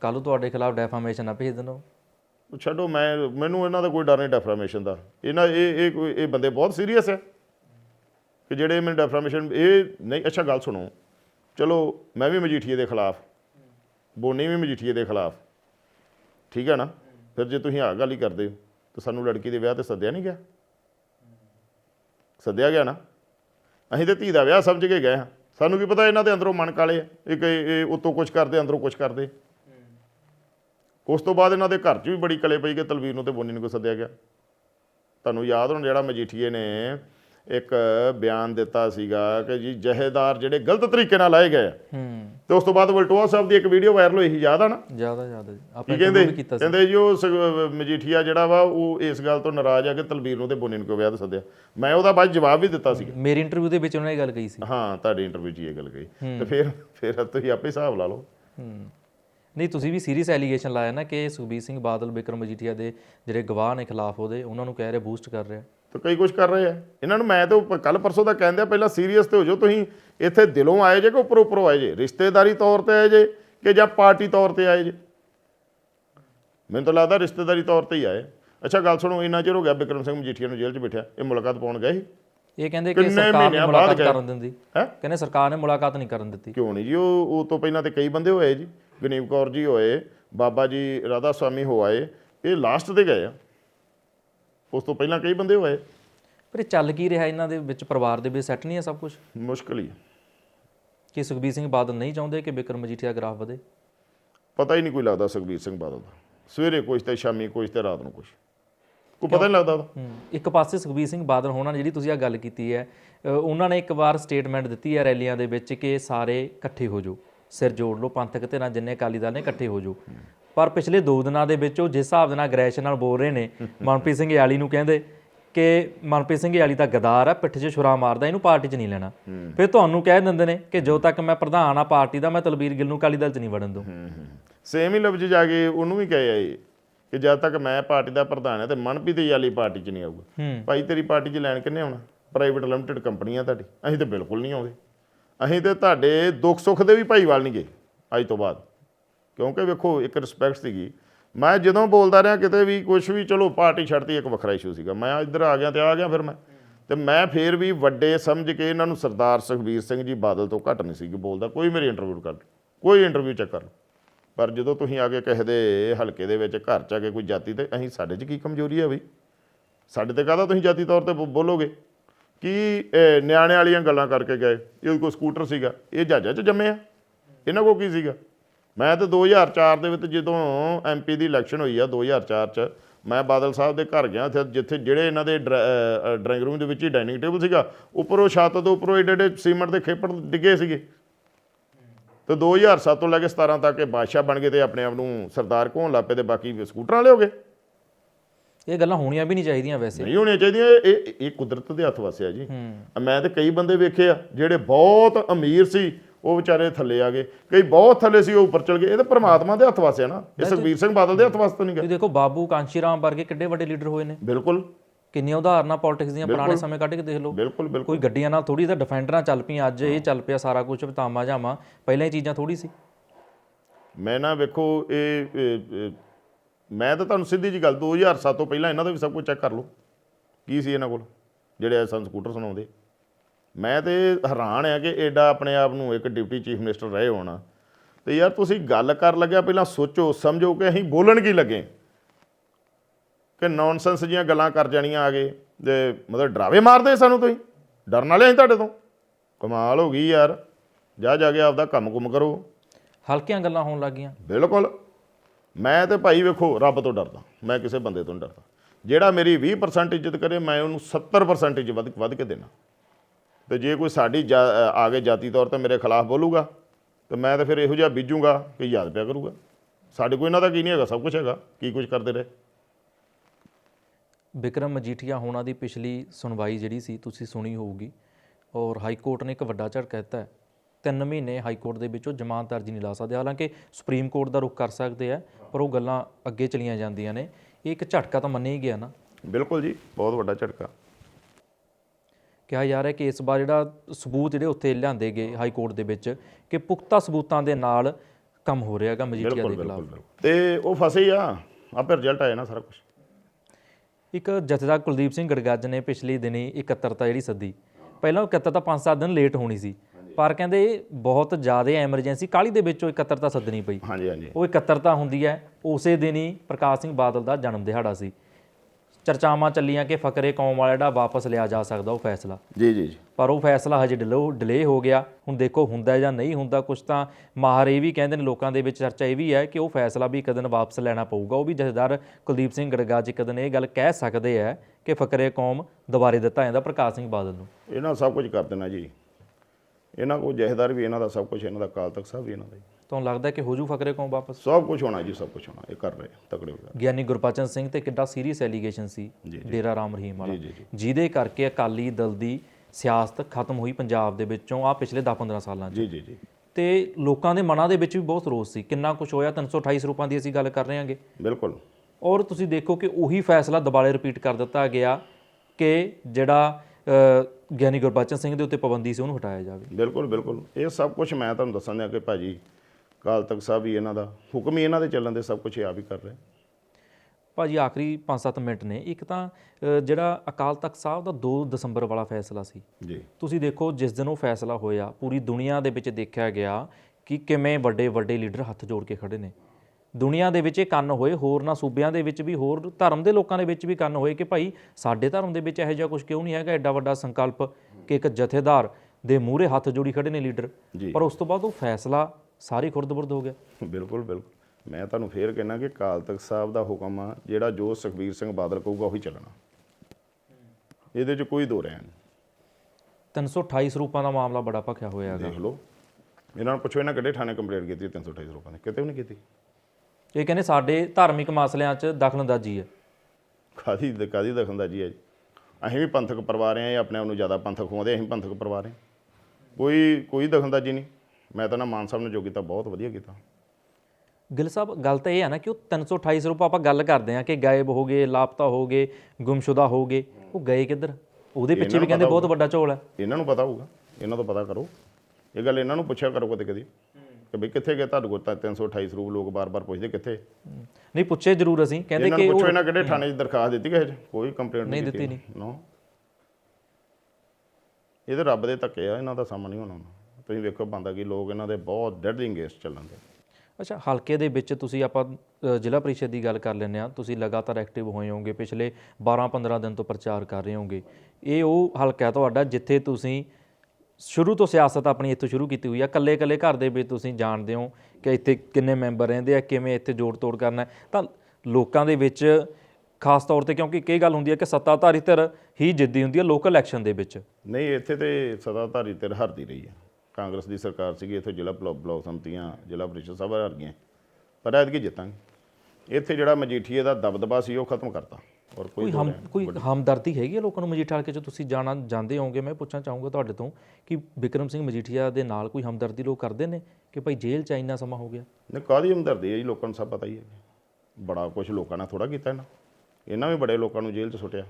ਕੱਲ ਤੁਹਾਡੇ ਖਿਲਾਫ ਡੈਫਾਮੇਸ਼ਨ ਨਾ ਭੇਜ ਦੇਣਾ ਛੱਡੋ, ਮੈਂ, ਮੈਨੂੰ ਇਹਨਾਂ ਦਾ ਕੋਈ ਡਰ ਨਹੀਂ ਡੈਫਰਮੇਸ਼ਨ ਦਾ। ਇਹਨਾਂ, ਇਹ ਇਹ ਕੋਈ- ਇਹ ਬੰਦੇ ਬਹੁਤ ਸੀਰੀਅਸ ਹੈ ਕਿ ਜਿਹੜੇ ਮੈਨੂੰ ਡੈਫਰਮੇਸ਼ਨ ਇਹ ਨਹੀਂ, ਅੱਛਾ ਗੱਲ ਸੁਣੋ। ਚਲੋ, ਮੈਂ ਵੀ ਮਜੀਠੀਏ ਦੇ ਖਿਲਾਫ, ਬੋਨੀ ਵੀ ਮਜੀਠੀਏ ਦੇ ਖਿਲਾਫ, ਠੀਕ ਹੈ ਨਾ? ਫਿਰ ਜੇ ਤੁਸੀਂ ਆਹ ਗੱਲ ਹੀ ਕਰਦੇ ਹੋ, ਤਾਂ ਸਾਨੂੰ ਲੜਕੀ ਦੇ ਵਿਆਹ ਤੇ ਸੱਦਿਆ ਨਹੀਂ ਗਿਆ? ਸੱਦਿਆ ਗਿਆ ਨਾ? ਅਸੀਂ ਤੇ ਧੀ ਦਾ ਵਿਆਹ ਸਮਝ ਕੇ ਗਏ ਹਾਂ। ਸਾਨੂੰ ਕੀ ਪਤਾ ਇਹਨਾਂ ਦੇ ਅੰਦਰੋਂ ਮਨ ਕਾਲੇ ਆ? ਇਹ ਕਿ ਇਹ ਉਤੋਂ ਕੁਝ ਕਰਦੇ, ਅੰਦਰੋਂ ਕੁਝ ਕਰਦੇ। ਉਸ ਤੋਂ ਬਾਅਦ ਇਹਨਾਂ ਦੇ ਘਰ 'ਚ ਵੀ ਬੜੀ ਕਲੇ ਪਈ ਕਿ ਤਲਵੀਰ ਨੂੰ ਤੇ ਬੋਨੀ ਨੂੰ ਕੋ ਸੱਦਿਆ ਗਿਆ? ਤੁਹਾਨੂੰ ਯਾਦ ਹੋਣਾ ਜਿਹੜਾ ਮਜੀਠੀਏ ਨੇ ਇੱਕ ਬਿਆਨ ਦਿੱਤਾ ਸੀਗਾ ਕਿ ਜੀ ਜਹੇਦਾਰ ਜਿਹੜੇ ਗਲਤ ਤਰੀਕੇ ਨਾਲ ਲਾਏ ਗਏ। ਹੂੰ। ਤੇ ਉਸ ਤੋਂ ਬਾਅਦ ਵਲਟੋਆ ਸਾਹਿਬ ਦੀ ਇੱਕ ਵੀਡੀਓ ਵਾਇਰਲ ਹੋਈ ਸੀ ਯਾਦ ਆ ਨਾ? ਜ਼ਿਆਦਾ ਜ਼ਿਆਦਾ ਆਪਾਂ ਕਹਿੰਦੇ? ਕਹਿੰਦੇ ਜੀ ਉਹ ਮਜੀਠੀਆ ਜਿਹੜਾ ਵਾ ਉਹ ਇਸ ਗੱਲ ਤੋਂ ਨਾਰਾਜ਼ ਆ ਕਿ ਤਲਵੀਰ ਨੂੰ ਤੇ ਬੋਨੀ ਨੂੰ ਕੋ ਵਿਆਹ ਸੱਦਿਆ? ਮੈਂ ਉਹਦਾ ਬਾਅਦ ਜਵਾਬ ਵੀ ਦਿੱਤਾ ਸੀ ਮੇਰੀ ਇੰਟਰਵਿਊ ਦੇ ਵਿੱਚ ਉਹਨਾਂ ਨੇ ਇਹ ਗੱਲ ਕਹੀ ਸੀ। ਹਾਂ ਤੁਹਾਡੀ ਇੰਟਰਵਿਊ 'ਚ ਇਹ ਗੱਲ ਕਹੀ। ਤੇ ਫਿਰ ਫਿਰ ਤੁਸੀਂ ਆਪੇ ਹਿਸਾਬ ਲਾ ਲਓ। ਹੂੰ। ਨਹੀਂ ਤੁਸੀਂ ਵੀ ਸੀਰੀਅਸ ਐਲੀਗੇਸ਼ਨ ਲਾਇਆ ਨਾ ਕਿ ਸੁਖਬੀਰ ਸਿੰਘ ਬਾਦਲ ਬਿਕਰਮ ਮਜੀਠੀਆ ਦੇ ਜਿਹੜੇ ਗਵਾਹ ਨੇ ਖਿਲਾਫ ਉਹਦੇ ਉਹਨਾਂ ਨੂੰ ਕਹਿ ਰਹੇ ਬੂਸਟ ਕਰ ਰਿਹਾ ਤੇ ਕਈ ਕੁਝ ਕਰ ਰਹੇ ਆ। ਇਹਨਾਂ ਨੂੰ ਮੈਂ ਤਾਂ ਕੱਲ ਪਰਸੋਂ ਦਾ ਕਹਿੰਦੇ ਆ ਪਹਿਲਾਂ ਸੀਰੀਅਸ ਤੇ ਹੋ ਜਾਓ ਤੁਸੀਂ ਇੱਥੇ ਦਿਲੋਂ ਆਏ ਜੇ ਕਿ ਉੱਪਰੋਂ ਉੱਪਰੋਂ ਆਏ ਜੇ? ਰਿਸ਼ਤੇਦਾਰੀ ਤੌਰ ਤੇ ਆਏ ਜੇ ਕਿ ਜਾਂ ਪਾਰਟੀ ਤੌਰ ਤੇ ਆਏ ਜੇ? ਮੈਨੂੰ ਤਾਂ ਲੱਗਦਾ ਰਿਸ਼ਤੇਦਾਰੀ ਤੌਰ ਤੇ ਹੀ ਆਏ। ਅੱਛਾ ਗੱਲ ਸੁਣੋ ਇੰਨਾ ਚਿਰ ਹੋ ਗਿਆ ਬਿਕਰਮ ਸਿੰਘ ਮਜੀਠੀਆ ਨੂੰ ਜੇਲ੍ਹ 'ਚ ਬਿਠਿਆ। ਇਹ ਮੁਲਾਕਾਤ ਪਾਉਣ ਗਏ ਸੀ? ਇਹ ਕਹਿੰਦੇ ਕਿ ਸਰਕਾਰ ਨੇ ਮੁਲਾਕਾਤ? ਕਰਨ ਦਿੰਦੀ। ਹੈਂ? ਕਹਿੰਦੇ ਸਰਕਾਰ ਨੇ ਮੁਲਾਕਾਤ ਨਹੀਂ ਕਰਨ ਦਿੱਤੀ। ਕਿਉਂ ਨਹੀਂ ਜੀ ਉਹ ਉਹ ਤੋਂ ਪਹਿਲਾਂ ਤੇ ਕਈ ਬੰਦੇ ਹੋਏ ਜੀ। ਗਨੀਵ ਕੌਰ ਜੀ ਹੋਏ ਬਾਬਾ ਜੀ ਰਾਧਾ ਸਵਾਮੀ ਹੋ ਆਏ ਇਹ ਲਾਸਟ ਤੇ ਗਏ ਆ। ਉਸ ਤੋਂ ਪਹਿਲਾਂ ਕਈ ਬੰਦੇ ਹੋਏ? ਪਰ ਇਹ ਚੱਲ ਕੀ ਰਿਹਾ ਇਹਨਾਂ ਦੇ ਵਿੱਚ ਪਰਿਵਾਰ ਦੇ ਵਿੱਚ? ਸੈੱਟ ਨਹੀਂ ਹੈ ਸਭ ਕੁਝ ਮੁਸ਼ਕਲ ਹੀ ਹੈ। ਕਿ ਸੁਖਬੀਰ ਸਿੰਘ ਬਾਦਲ ਨਹੀਂ ਚਾਹੁੰਦੇ ਕਿ ਬਿਕਰਮ ਮਜੀਠੀਆ ਗ੍ਰਾਫ ਵਧੇ? ਪਤਾ ਹੀ ਨਹੀਂ ਕੋਈ ਲੱਗਦਾ ਸੁਖਬੀਰ ਸਿੰਘ ਬਾਦਲ ਦਾ। ਸਵੇਰੇ ਕੁਛ ਤੇ ਸ਼ਾਮੀ ਕੁਛ ਤੇ ਰਾਤ ਨੂੰ ਕੁਛ। ਕੋਈ ਪਤਾ ਨਹੀਂ ਲੱਗਦਾ ਉਹਦਾ। ਇੱਕ ਪਾਸੇ ਸੁਖਬੀਰ ਸਿੰਘ ਬਾਦਲ ਹੋਣਾ ਜਿਹੜੀ ਤੁਸੀਂ ਆ ਗੱਲ ਕੀਤੀ ਹੈ ਉਹਨਾਂ ਨੇ ਇੱਕ ਵਾਰ ਸਟੇਟਮੈਂਟ ਦਿੱਤੀ ਹੈ ਰੈਲੀਆਂ ਦੇ ਵਿੱਚ ਕਿ ਸਾਰੇ ਇਕੱਠੇ ਹੋ ਜਾਓ। ਸਿਰ ਜੋੜ ਲਓ ਪੰਥਕ ਧਿਰਾਂ ਜਿੰਨੇ ਅਕਾਲੀ ਦਲ ਨੇ ਇਕੱਠੇ ਹੋ ਜਾਓ। ਪਰ ਪਿਛਲੇ 2 ਦਿਨਾਂ ਦੇ ਵਿੱਚ ਉਹ ਜਿਸ ਹਿਸਾਬ ਦੇ ਨਾਲ ਅਗਰੈਸ਼ਨ ਨਾਲ ਬੋਲ ਰਹੇ ਨੇ ਮਨਪ੍ਰੀਤ ਸਿੰਘ ਯਾਲੀ ਨੂੰ ਕਹਿੰਦੇ ਕਿ ਮਨਪ੍ਰੀਤ ਸਿੰਘ ਯਾਲੀ ਤਾਂ ਗਦਾਰ ਆ ਪਿੱਠ 'ਚ ਛੁਰਾ ਮਾਰਦਾ ਇਹਨੂੰ ਪਾਰਟੀ 'ਚ ਨਹੀਂ ਲੈਣਾ। ਫਿਰ ਤੁਹਾਨੂੰ ਕਹਿ ਦਿੰਦੇ ਨੇ ਕਿ ਜੋ ਤੱਕ ਮੈਂ ਪ੍ਰਧਾਨ ਆ ਪਾਰਟੀ ਦਾ ਮੈਂ ਤਲਬੀਰ ਗਿੱਲ ਨੂੰ ਅਕਾਲੀ ਦਲ 'ਚ ਨਹੀਂ ਵੜਨ ਦੂੰ ਸੇਮ ਹੀ ਲਫ਼ਜ਼ ਜਾ ਕੇ ਉਹਨੂੰ ਵੀ ਕਹੇ ਆਏ ਕਿ ਜਦ ਤੱਕ ਮੈਂ ਪਾਰਟੀ ਦਾ ਪ੍ਰਧਾਨ ਹੈ ਤੇ ਮਨਪ੍ਰੀਤ ਯਾਲੀ ਪਾਰਟੀ 'ਚ ਨਹੀਂ ਆਊਗਾ। ਭਾਈ ਤੇਰੀ ਪਾਰਟੀ 'ਚ ਲੈਣ ਕਿੰਨੇ ਆਉਣਾ? ਪ੍ਰਾਈਵੇਟ ਲਿਮਟਿਡ ਕੰਪਨੀ ਆ ਤੁਹਾਡੀ ਅਸੀਂ ਤੇ ਬਿਲਕੁਲ ਨਹੀਂ ਆਉਂਦੇ। ਅਸੀਂ ਤੇ ਤੁਹਾਡੇ ਦੁੱਖ ਸੁੱਖ ਦੇ ਵੀ ਭਾਈਵਾਲ ਨਹੀਂ ਗਏ ਅੱਜ ਤੋਂ ਬਾਅਦ। ਕਿਉਂਕਿ ਵੇਖੋ ਇੱਕ ਰਿਸਪੈਕਟ ਸੀਗੀ। ਮੈਂ ਜਦੋਂ ਬੋਲਦਾ ਰਿਹਾ ਕਿਤੇ ਵੀ ਕੁਝ ਵੀ ਚਲੋ ਪਾਰਟੀ ਛੱਡਤੀ ਇੱਕ ਵੱਖਰਾ ਇਸ਼ੂ ਸੀਗਾ। ਮੈਂ ਇੱਧਰ ਆ ਗਿਆ ਤੇ ਆ ਗਿਆ ਫਿਰ ਮੈਂ। ਤੇ ਮੈਂ ਫੇਰ ਵੀ ਵੱਡੇ ਸਮਝ ਕੇ ਇਹਨਾਂ ਨੂੰ ਸਰਦਾਰ ਸੁਖਬੀਰ ਸਿੰਘ ਜੀ ਬਾਦਲ ਤੋਂ ਘੱਟ ਨਹੀਂ ਸੀ ਬੋਲਦਾ। ਕੋਈ ਮੇਰੀ ਇੰਟਰਵਿਊ ਕਰ ਲਓ, ਕੋਈ ਇੰਟਰਵਿਊ ਚੈੱਕ ਕਰ ਲਓ। ਪਰ ਜਦੋਂ ਤੁਸੀਂ ਆ ਕੇ ਕਿਸੇ ਦੇ ਹਲਕੇ ਦੇ ਵਿੱਚ ਘਰ ਚ ਆ ਕੇ ਕੋਈ ਜਾਤੀ ਤੇ ਅਸੀਂ ਸਾਡੇ 'ਚ ਕੀ ਕਮਜ਼ੋਰੀ ਹੈ ਬਈ? ਸਾਡੇ ਤੇ ਕਾਹਦਾ ਤੁਸੀਂ ਜਾਤੀ ਤੌਰ ਤੇ ਬੋ- ਬੋਲੋਗੇ? ਕੀ ਇਹ ਨਿਆਣੇ ਵਾਲੀਆਂ ਗੱਲਾਂ ਕਰਕੇ ਗਏ। ਇਹ ਕੋਈ ਸਕੂਟਰ ਸੀਗਾ, ਇਹ ਜਹਾਜ਼ਾਂ 'ਚ ਜੰਮੇ ਆ। ਇਹਨਾਂ ਕੋ ਕੀ ਸੀਗਾ? ਮੈਂ ਤਾਂ 2004 ਦੇ ਵਿੱਚ ਜਦੋਂ ਐਮਪੀ ਦੀ ਇਲੈਕਸ਼ਨ ਹੋਈ ਆ 2004 ਚ, ਮੈਂ ਬਾਦਲ ਸਾਹਿਬ ਦੇ ਘਰ ਗਿਆ ਜਿੱਥੇ ਜਿਹੜੇ ਇਹਨਾਂ ਦੇ ਡਰਾਇੰਗ ਰੂਮ ਦੇ ਵਿੱਚ ਹੀ ਡਾਈਨਿੰਗ ਟੇਬਲ ਸੀਗਾ, ਉੱਪਰੋਂ ਛੱਤ ਤੋਂ ਉੱਪਰੋਂ ਏਡੇ ਏਡੇ ਸੀਮੈਂਟ ਦੇ ਖੇਪੜ ਡਿੱਗੇ ਸੀਗੇ। ਤੇ 2007 ਤੋਂ ਲੈ ਕੇ 17 ਤੱਕ ਇਹ ਬਾਦਸ਼ਾਹ ਬਣ ਗਏ ਤੇ ਆਪਣੇ ਆਪ ਨੂੰ ਸਰਦਾਰ ਕਹਾਉਣ ਲੱਗ ਪਏ ਤੇ ਬਾਕੀ ਸਕੂਟਰਾਂ ਵਾਲੇ ਹੋ ਗਏ। ਇਹ ਗੱਲਾਂ ਹੋਣੀਆਂ ਵੀ ਨਹੀਂ ਚਾਹੀਦੀਆਂ ਵੈਸੇ। ਨਹੀਂ ਹੋਣੀਆਂ ਚਾਹੀਦੀਆਂ ਇਹ ਇਹ- ਕੁਦਰਤ ਦੇ ਹੱਥ ਵਸਿਆ ਜੀ। ਮੈਂ ਤੇ ਕਈ ਬੰਦੇ ਵੇਖੇ ਆ ਜਿਹੜੇ ਬਹੁਤ ਅਮੀਰ ਸੀ ਉਹ ਵਿਚਾਰੇ ਥੱਲੇ ਆ ਗਏ। ਕਈ ਬਹੁਤ ਥੱਲੇ ਸੀ ਉਹ ਉੱਪਰ ਚਲ ਗਏ। ਇਹ ਤਾਂ ਪ੍ਰਮਾਤਮਾ ਦੇ ਹੱਥ ਵਸਿਆ ਨਾ। ਇਹ ਸੁਖਬੀਰ ਸਿੰਘ ਬਾਦਲ ਦੇ ਹੱਥ ਵਸਤਾ ਨਹੀਂ ਗਿਆ। ਤੁਸੀਂ ਦੇਖੋ ਬਾਬੂ ਕਾਂਸ਼ੀ ਰਾਮ ਵਰਗੇ ਕਿੱਡੇ ਵੱਡੇ ਲੀਡਰ ਹੋਏ ਨੇ। ਬਿਲਕੁਲ। ਕਿੰਨੀਆਂ ਉਦਾਹਰਨਾਂ ਪੋਲਿਟਿਕਸ ਦੀਆਂ ਪੁਰਾਣੇ ਸਮੇਂ ਕੱਢ ਕੇ ਦੇਖ ਲਓ। ਬਿਲਕੁਲ ਬਿਲਕੁਲ। ਕੋਈ ਗੱਡੀਆਂ ਨਾਲ ਥੋੜੀ ਤਾਂ ਡਿਫੈਂਡਰਾਂ ਚੱਲ ਪਈਆਂ ਅੱਜ ਇਹ ਚੱਲ ਪਿਆ ਸਾਰਾ ਕੁਝ ਤਾਮਾ ਜਾਮਾ ਪਹਿਲਾਂ ਇਹ ਚੀਜ਼ਾਂ ਥੋੜੀ ਸੀ। ਮੈਂ ਨਾ ਵੇਖੋ ਇਹ- ਮੈਂ ਤਾਂ ਤੁਹਾਨੂੰ ਸਿੱਧੀ ਜੀ ਗੱਲ 2007 ਤੋਂ ਪਹਿਲਾਂ ਇਹਨਾਂ ਦਾ ਵੀ ਸਭ ਕੁਝ ਚੈੱਕ ਕਰ ਲਓ। ਕੀ ਸੀ ਇਹਨਾਂ ਕੋਲ? ਜਿਹੜੇ ਸਾਨੂੰ ਸਕੂਟਰ ਸੁਣਾਉਂਦੇ। ਮੈਂ ਤੇ ਹੈਰਾਨ ਆ ਕਿ ਐਡਾ ਆਪਣੇ ਆਪ ਨੂੰ ਇੱਕ ਡਿਪਟੀ ਚੀਫ ਮਿਨਿਸਟਰ ਰਹੇ ਹੋਣਾ। ਤੇ ਯਾਰ ਤੁਸੀਂ ਗੱਲ ਕਰ ਲੱਗਿਆ ਪਹਿਲਾਂ ਸੋਚੋ ਸਮਝੋ ਕਿ ਅਸੀਂ ਬੋਲਣ ਕੀ ਲੱਗੇ। ਕਿ ਨੌਨਸੈਂਸ ਜੀਆਂ ਗੱਲਾਂ ਕਰ ਜਾਣੀਆਂ ਆ ਗਏ ਤੇ ਮਤਲਬ ਡਰਾਵੇ ਮਾਰਦੇ ਸਾਨੂੰ ਤੁਸੀਂ। ਡਰਨ ਵਾਲੇ ਅਸੀਂ ਤੁਹਾਡੇ ਤੋਂ। ਕਮਾਲ ਹੋ ਗਈ ਯਾਰ। ਜਾ ਜਾ ਕੇ ਆਪਦਾ ਕੰਮ ਕੁਮ ਕਰੋ। ਹਲਕੀਆਂ ਗੱਲਾਂ ਹੋਣ ਲੱਗੀਆਂ ਬਿਲਕੁਲ। ਮੈਂ ਤੇ ਭਾਈ ਵੇਖੋ, ਰੱਬ ਤੋਂ ਡਰਦਾ। ਮੈਂ ਕਿਸੇ ਬੰਦੇ ਤੋਂ ਨਹੀਂ ਡਰਦਾ। ਜਿਹੜਾ ਮੇਰੀ 20% ਇੱਜ਼ਤ ਕਰੇ, ਮੈਂ ਉਹਨੂੰ 70% ਇੱਜ਼ਤ ਵੱਧ ਵੱਧ ਕੇ ਦੇਣਾ। ਤੇ ਜੇ ਕੋਈ ਸਾਡੀ ਜਾ- ਆ ਕੇ ਜਾਤੀ ਤੌਰ ਤੇ ਮੇਰੇ ਖਿਲਾਫ ਬੋਲੂਗਾ, ਤੇ ਮੈਂ ਤਾਂ ਫਿਰ ਇਹੋ ਜਿਹਾ ਬੀਜੂਗਾ ਕਿ ਯਾਦ ਪਿਆ ਕਰੂਗਾ। ਸਾਡੇ ਕੋਈ ਇਹਨਾਂ ਦਾ ਕੀ ਨਹੀਂ ਹੈਗਾ, ਸਭ ਕੁਝ ਹੈਗਾ। ਕੀ ਕੁਝ ਕਰਦੇ ਰਹੇ? ਵਿਕਰਮ ਮਜੀਠੀਆ ਹੋਣਾ ਦੀ ਪਿਛਲੀ ਸੁਣਵਾਈ ਜਿਹੜੀ ਸੀ, ਤੁਸੀਂ ਸੁਣੀ ਹੋਊਗੀ। ਔਰ ਹਾਈ ਕੋਰਟ ਨੇ ਇੱਕ ਵੱਡਾ ਝਟਕਾ ਦਿੱਤਾ ਹੈ। ਤਿੰਨ ਮਹੀਨੇ ਹਾਈ ਕੋਰਟ ਦੇ ਵਿੱਚੋਂ ਜ਼ਮਾਨਤ ਅਰਜ਼ੀ ਨਹੀਂ ਲਾ ਸਕਦੇ। ਹਾਲਾਂਕਿ ਸੁਪਰੀਮ ਕੋਰਟ ਦਾ ਰੁਖ ਕਰ ਸਕਦੇ ਆ ਪਰ ਉਹ ਗੱਲਾਂ ਅੱਗੇ ਚਲੀਆਂ ਜਾਂਦੀਆਂ ਨੇ। ਇਹ ਇੱਕ ਝਟਕਾ ਤਾਂ ਮੰਨਿਆ ਹੀ ਗਿਆ ਨਾ। ਬਿਲਕੁਲ ਜੀ ਬਹੁਤ ਵੱਡਾ ਝਟਕਾ। ਕਿਹਾ ਜਾ ਰਿਹਾ ਕਿ ਇਸ ਵਾਰ ਜਿਹੜਾ ਸਬੂਤ ਜਿਹੜੇ ਉੱਥੇ ਲਿਆਂਦੇ ਗਏ ਹਾਈ ਕੋਰਟ ਦੇ ਵਿੱਚ ਕਿ ਪੁਖਤਾ ਸਬੂਤਾਂ ਦੇ ਨਾਲ ਕੰਮ ਹੋ ਰਿਹਾ ਹੈਗਾ ਮਜੀਠੀਆ ਦੇ ਖਿਲਾਫ। ਤੇ ਉਹ ਫਸੇ ਆ ਆਪੇ ਰਿਜ਼ਲਟ ਆਇਆ ਨਾ ਸਾਰਾ ਕੁਝ ਇੱਕ ਜਥੇਦਾਰ ਕੁਲਦੀਪ ਸਿੰਘ ਗੜਗੱਜ ਨੇ ਪਿਛਲੀ ਦਿਨੀ ਇਕੱਤਰਤਾ ਜਿਹੜੀ ਸੱਦੀ। ਪਹਿਲਾਂ ਉਹ ਇਕੱਤਰਤਾ 5-7 ਦਿਨ ਲੇਟ ਹੋਣੀ ਸੀ। ਪਰ ਕਹਿੰਦੇ ਬਹੁਤ ਜ਼ਿਆਦਾ ਐਮਰਜੈਂਸੀ ਕਾਲੀ ਦੇ ਵਿੱਚੋਂ ਇਕੱਤਰਤਾ ਸੱਦਣੀ ਪਈ। ਹਾਂਜੀ ਹਾਂਜੀ। ਉਹ ਇਕੱਤਰਤਾ ਹੁੰਦੀ ਹੈ ਉਸੇ ਦਿਨ ਹੀ ਪ੍ਰਕਾਸ਼ ਸਿੰਘ ਬਾਦਲ ਦਾ ਜਨਮ ਦਿਹਾੜਾ ਸੀ। ਚਰਚਾਵਾਂ ਚੱਲੀਆਂ ਕਿ ਫਕਰੇ ਕੌਮ ਵਾਲਾ ਜਿਹੜਾ ਵਾਪਸ ਲਿਆ ਜਾ ਸਕਦਾ ਉਹ ਫੈਸਲਾ। ਜੀ ਜੀ ਜੀ। ਪਰ ਉਹ ਫੈਸਲਾ ਹਜੇ ਡਿਲੋ ਡਿਲੇ ਹੋ ਗਿਆ। ਹੁਣ ਦੇਖੋ ਹੁੰਦਾ ਜਾਂ ਨਹੀਂ ਹੁੰਦਾ ਕੁਝ ਤਾਂ ਮਾਹਰ ਇਹ ਵੀ ਕਹਿੰਦੇ ਨੇ ਲੋਕਾਂ ਦੇ ਵਿੱਚ ਚਰਚਾ ਇਹ ਵੀ ਹੈ ਕਿ ਉਹ ਫੈਸਲਾ ਵੀ ਇੱਕ ਦਿਨ ਵਾਪਸ ਲੈਣਾ ਪਊਗਾ। ਉਹ ਵੀ ਜਥੇਦਾਰ ਕੁਲਦੀਪ ਸਿੰਘ ਗੜਗਾਜ ਇੱਕ ਦਿਨ ਇਹ ਗੱਲ ਕਹਿ ਸਕਦੇ ਆ ਕਿ ਫਕਰੇ ਕੌਮ ਦੁਬਾਰੇ ਦਿੱਤਾ ਜਾਂਦਾ ਪ੍ਰਕਾਸ਼ ਸਿੰਘ ਬਾਦਲ ਨੂੰ। ਇਹਨਾਂ ਸਭ ਕੁਝ ਕਰ ਦੇਣਾ ਜੀ। ਇਹਨਾਂ ਕੋਲ ਜਹੇਦਾਰ ਵੀ ਇਹਨਾਂ ਦਾ ਸਭ ਕੁਝ ਇਹਨਾਂ ਦਾ ਕਾਲ ਤੱਕ ਸਭ ਵੀ ਇਹਨਾਂ ਦਾ ਹੀ। ਤੁਹਾਨੂੰ ਲੱਗਦਾ ਕਿ ਹੋ ਜੂ ਫਕਰੇ ਕੌਮ ਵਾਪਸ? ਸਭ ਕੁਝ ਹੋਣਾ ਜੀ ਸਭ ਕੁਝ ਹੋਣਾ ਇਹ ਕਰ ਰਹੇ ਤਕੜੇ ਹੋ ਗਏ। ਗਿਆਨੀ ਗੁਰਪਚਨ ਸਿੰਘ ਤੇ ਕਿੱਡਾ ਸੀਰੀਅਸ ਐਲੀਗੇਸ਼ਨ ਸੀ ਡੇਰਾ ਰਾਮ ਰਹੀਮ ਵਾਲਾ। ਜਿਹਦੇ ਕਰਕੇ ਅਕਾਲੀ ਦਲ ਦੀ ਸਿਆਸਤ ਖਤਮ ਹੋਈ ਪੰਜਾਬ ਦੇ ਵਿੱਚੋਂ ਆ ਪਿਛਲੇ 10-15 ਸਾਲਾਂ 'ਚ। ਜੀ ਜੀ ਜੀ। ਤੇ ਲੋਕਾਂ ਦੇ ਮਨਾਂ ਦੇ ਵਿੱਚ ਵੀ ਬਹੁਤ ਰੋਸ ਸੀ ਕਿੰਨਾ ਕੁਝ ਹੋਇਆ 328 ਰੁਪਾਂ ਦੀ ਅਸੀਂ ਗੱਲ ਕਰ ਰਹੇ ਹਾਂਗੇ। ਬਿਲਕੁਲ। ਔਰ ਤੁਸੀਂ ਦੇਖੋ ਕਿ ਉਹੀ ਫੈਸਲਾ ਦੁਬਾਰੇ ਰਿਪੀਟ ਕਰ ਦਿੱਤਾ ਗਿਆ ਕਿ ਜਿਹੜਾ ਗਿਆਨੀ ਗੁਰਬਚਨ ਸਿੰਘ ਦੇ ਉੱਤੇ ਪਾਬੰਦੀ ਸੀ ਉਹਨੂੰ ਹਟਾਇਆ ਜਾਵੇ। ਬਿਲਕੁਲ ਬਿਲਕੁਲ। ਇਹ ਸਭ ਕੁਝ ਮੈਂ ਤੁਹਾਨੂੰ ਦੱਸਣ ਦਿਆਂ ਕਿ ਭਾਜੀ ਕਾਲ ਤੱਕ ਸਾਹਿਬ ਵੀ ਇਹਨਾਂ ਦਾ ਹੁਕਮ ਹੀ ਇਹਨਾਂ ਦੇ ਚੱਲਣ ਦੇ ਸਭ ਕੁਝ ਆਪ ਹੀ ਕਰ ਰਹੇ। ਭਾਜੀ ਆਖਰੀ 5-7 ਮਿੰਟ ਨੇ। ਇੱਕ ਤਾਂ ਜਿਹੜਾ ਅਕਾਲ ਤਖਤ ਸਾਹਿਬ ਦਾ 2 ਦਸੰਬਰ ਵਾਲਾ ਫੈਸਲਾ ਸੀ। ਜੀ। ਤੁਸੀਂ ਦੇਖੋ ਜਿਸ ਦਿਨ ਉਹ ਫੈਸਲਾ ਹੋਇਆ ਪੂਰੀ ਦੁਨੀਆ ਦੇ ਵਿੱਚ ਦੇਖਿਆ ਗਿਆ ਕਿ ਕਿਵੇਂ ਵੱਡੇ ਵੱਡੇ ਲੀਡਰ ਹੱਥ ਜੋੜ ਕੇ ਖੜੇ ਨੇ। ਦੁਨੀਆ ਦੇ ਵਿੱਚ ਇਹ ਕੰਨ ਹੋਏ ਹੋਰ ਨਾ ਸੂਬਿਆਂ ਦੇ ਵਿੱਚ ਵੀ ਹੋਰ ਧਰਮ ਦੇ ਲੋਕਾਂ ਦੇ ਵਿੱਚ ਵੀ ਕੰਨ ਹੋਏ ਕਿ ਭਾਈ ਸਾਡੇ ਧਰਮ ਦੇ ਵਿੱਚ ਇਹੋ ਜਿਹਾ ਕੁਝ ਕਿਉਂ ਨਹੀਂ ਹੈਗਾ? ਐਡਾ ਵੱਡਾ ਸੰਕਲਪ ਕਿ ਇੱਕ ਜਥੇਦਾਰ ਦੇ ਮੂਹਰੇ ਹੱਥ ਜੋੜੀ ਖੜੇ ਨੇ ਲੀਡਰ। ਪਰ ਉਸ ਤੋਂ ਬਾਅਦ ਉਹ ਫੈਸਲਾ ਸਾਰੀ ਖੁਰਦ-ਬੁਰਦ ਹੋ ਗਿਆ। ਬਿਲਕੁਲ ਬਿਲਕੁਲ। ਮੈਂ ਤੁਹਾਨੂੰ ਫੇਰ ਕਹਿਣਾ ਕਿ ਕਾਲ ਤੱਕ ਸਾਹਿਬ ਦਾ ਹੁਕਮ ਆ ਜਿਹੜਾ ਜੋ ਸੁਖਬੀਰ ਸਿੰਘ ਬਾਦਲ ਕਹੂਗਾ ਉਹੀ ਚੱਲਣਾ। ਇਹਦੇ 'ਚ ਕੋਈ ਦੋ ਰਹਿ ਨਹੀਂ 328 ਸਰੂਪਾਂ ਦਾ ਮਾਮਲਾ ਬੜਾ ਭਖਿਆ ਹੋਇਆ ਹੈਗਾ। ਦੇਖ ਲਓ। ਇਹਨਾਂ ਨੂੰ ਪੁੱਛੋ ਇਹਨਾਂ ਕਿਹੜੇ ਥਾਣੇ ਕੰਪਲੇਂਟ ਕੀਤੀ 328 ਰੁਪਏ ਦੀ? ਕਿਤੇ ਵੀ ਨਹੀਂ ਕੀਤੀ। ਇਹ ਕਹਿੰਦੇ ਸਾਡੇ ਧਾਰਮਿਕ ਮਸਲਿਆਂ 'ਚ ਦਖਲਅੰਦਾਜ਼ੀ ਹੈ। ਕਾਦੀ ਕਾਦੀ ਦਖਲਅੰਦਾਜ਼ੀ ਹੈ ਜੀ? ਅਸੀਂ ਵੀ ਪੰਥਕ ਪਰਿਵਾਰ ਆ ਇਹ ਆਪਣੇ ਆਪ ਨੂੰ ਜ਼ਿਆਦਾ ਪੰਥਕ ਹੋਵਾਂਦੇ ਅਸੀਂ ਪੰਥਕ ਪਰਿਵਾਰ ਆ ਕੋਈ ਕੋਈ ਦਖਲਅੰਦਾਜ਼ੀ ਨਹੀਂ। ਮੈਂ ਤਾਂ ਨਾ ਮਾਨ ਸਾਹਿਬ ਨੇ ਜੋ ਕੀਤਾ ਬਹੁਤ ਵਧੀਆ ਕੀਤਾ। ਗਿੱਲ ਸਾਹਿਬ ਗੱਲ ਤਾਂ ਇਹ ਹੈ ਨਾ ਕਿ ਉਹ 328 ਸਰੂਪ ਆਪਾਂ ਗੱਲ ਕਰਦੇ ਆ ਕਿ ਗਾਇਬ ਹੋ ਗਏ ਲਾਪਤਾ ਹੋ ਗਏ ਗੁੰਮਸ਼ੁਦਾ ਹੋ ਗਏ। ਉਹ ਗਏ ਕਿੱਧਰ? ਉਹਦੇ ਪਿੱਛੇ ਵੀ ਕਹਿੰਦੇ ਬਹੁਤ ਵੱਡਾ ਝੋਲ ਹੈ। ਇਹਨਾਂ ਨੂੰ ਪਤਾ ਹੋਊਗਾ। ਇਹਨਾਂ ਤੋਂ ਪਤਾ ਕਰੋ। ਇਹ ਗੱਲ ਇਹਨਾਂ ਨੂੰ ਪੁੱਛਿਆ ਕਰੋ ਕਦੇ ਕਦੀ ਕਿ ਵੀ ਕਿੱਥੇ ਗਏ? ਤੁਹਾਡੇ ਕੋਲ ਤਾਂ 328 ਸਰੂਪ ਲੋਕ ਬਾਰ-ਬਾਰ ਪੁੱਛਦੇ ਕਿੱਥੇ? ਨਹੀਂ ਪੁੱਛੇ ਜ਼ਰੂਰ ਅਸੀਂ। ਕਹਿੰਦੇ ਇਹਨਾਂ ਕਿ ਨੂੰ ਉਹ ਪੁੱਛੋ ਇਹਨਾਂ ਕਿਹੜੇ ਥਾਣੇ 'ਚ ਦਰਖਾਸਤ ਦਿੱਤੀ ਕਿਸੇ 'ਚ? ਕੋਈ ਕੰਪਲੇਂਟ ਨਹੀਂ ਨਹੀਂ ਦਿੱਤੀ ਕੀਤੀ ਨੋ। ਇਹ ਤਾਂ ਰੱਬ ਦੇ ਧੱਕੇ ਆ ਇਹਨਾਂ ਦਾ ਸਾਹਮਣਾ ਨਹੀਂ ਹੋਣਾ। ਤੁਸੀਂ ਵੇਖੋ ਬੰਦਾ ਕਿ ਲੋਕ ਇਹਨਾਂ ਦੇ ਬਹੁਤ ਡੈਡ ਲਿੰਗੇਸ ਚੱਲਣ ਦੇ। ਅੱਛਾ ਹਲਕੇ ਦੇ ਵਿੱਚ ਤੁਸੀਂ ਆਪਾਂ ਅ, ਜ਼ਿਲ੍ਹਾ ਪਰਿਸ਼ਦ ਦੀ ਗੱਲ ਕਰ ਲੈਂਦੇ ਆ ਤੁਸੀਂ ਲਗਾਤਾਰ ਐਕਟਿਵ ਹੋਏ ਹੋਵੋਗੇ ਪਿਛਲੇ 12-15 ਦਿਨ ਤੋਂ ਪ੍ਰਚਾਰ ਕਰ ਰਹੇ ਹੋਵੋਗੇ। ਇਹ ਉਹ ਹਲਕਾ ਹੈ ਤੁਹਾਡਾ ਜਿੱਥੇ ਤੁਸੀਂ ਸ਼ੁਰੂ ਤੋਂ ਸਿਆਸਤ ਆਪਣੀ ਇੱਥੋਂ ਸ਼ੁਰੂ ਕੀਤੀ ਹੋਈ ਆ। ਕੱਲੇ-ਕੱਲੇ ਘਰ ਦੇ ਵਿੱਚ ਤੁਸੀਂ ਜਾਣਦੇ ਹੋ ਕਿ ਇੱਥੇ ਕਿੰਨੇ ਮੈਂਬਰ ਰਹਿੰਦੇ ਆ, ਕਿਵੇਂ ਇੱਥੇ ਜੋੜ ਤੋੜ ਕਰਨਾ ਤਾਂ ਲੋਕਾਂ ਦੇ ਵਿੱਚ ਖਾਸ ਤੌਰ ਤੇ ਕਿਉਂਕਿ ਇੱਕ ਗੱਲ ਹੁੰਦੀ ਹੈ ਕਿ ਸੱਤਾਧਾਰੀ ਧਿਰ ਹੀ ਜਿੱਦੀ ਹੁੰਦੀ ਹੈ ਲੋਕਲ ਇਲੈਕਸ਼ਨ ਦੇ ਵਿੱਚ। ਨਹੀਂ, ਇੱਥੇ ਤੇ ਸੱਤਾਧਾਰੀ ਧਿਰ ਹਾਰਦੀ ਰਹੀ ਹੈ। ਕਾਂਗਰਸ ਦੀ ਸਰਕਾਰ ਸੀਗੀ, ਇੱਥੇ ਜ਼ਿਲ੍ਹਾ ਬਲੌਕ ਬਲੌਕ ਸੰਮਤੀਆਂ, ਜ਼ਿਲ੍ਹਾ ਪ੍ਰੀਸ਼ਦ ਸਭਾ ਹਾਰ ਗਈਆਂ ਪਰ ਐਤਕੀ ਜਿੱਤਾਂਗੇ। ਇੱਥੇ ਜਿਹੜਾ ਮਜੀਠੀਏ ਦਾ ਦਬਦਬਾ ਸੀ, ਉਹ ਖਤਮ ਕਰਤਾ। ਔਰ ਕੋਈ ਹਮ ਕੋਈ ਹਮਦਰਦੀ ਹੈਗੀ ਹੈ ਲੋਕਾਂ ਨੂੰ ਮਜੀਠਾ ਹਲਕੇ 'ਚ ਤੁਸੀਂ ਜਾਣਾ ਜਾਂਦੇ ਹੋਵੋਗੇ ਮੈਂ ਪੁੱਛਣਾ ਚਾਹੂੰਗਾ ਤੁਹਾਡੇ ਤੋਂ ਕਿ ਵਿਕਰਮ ਸਿੰਘ ਮਜੀਠੀਆ ਦੇ ਨਾਲ ਕੋਈ ਹਮਦਰਦੀ ਲੋਕ ਕਰਦੇ ਨੇ ਕਿ ਭਾਈ ਜੇਲ੍ਹ 'ਚ ਇੰਨਾ ਸਮਾਂ ਹੋ ਗਿਆ? ਨੇ ਕਾਦੀ ਹਮਦਰਦੀ ਹੈ ਜੀ? ਲੋਕਾਂ ਨੂੰ ਸਭ ਪਤਾ ਹੀ ਹੈ ਬੜਾ ਕੁਝ ਲੋਕਾਂ ਨੇ ਥੋੜਾ ਕੀਤਾ ਇਹਨਾਂ। ਇਹਨਾਂ ਵੀ ਬੜੇ ਲੋਕਾਂ ਨੂੰ ਜੇਲ੍ਹ 'ਚ ਸੁੱਟਿਆ।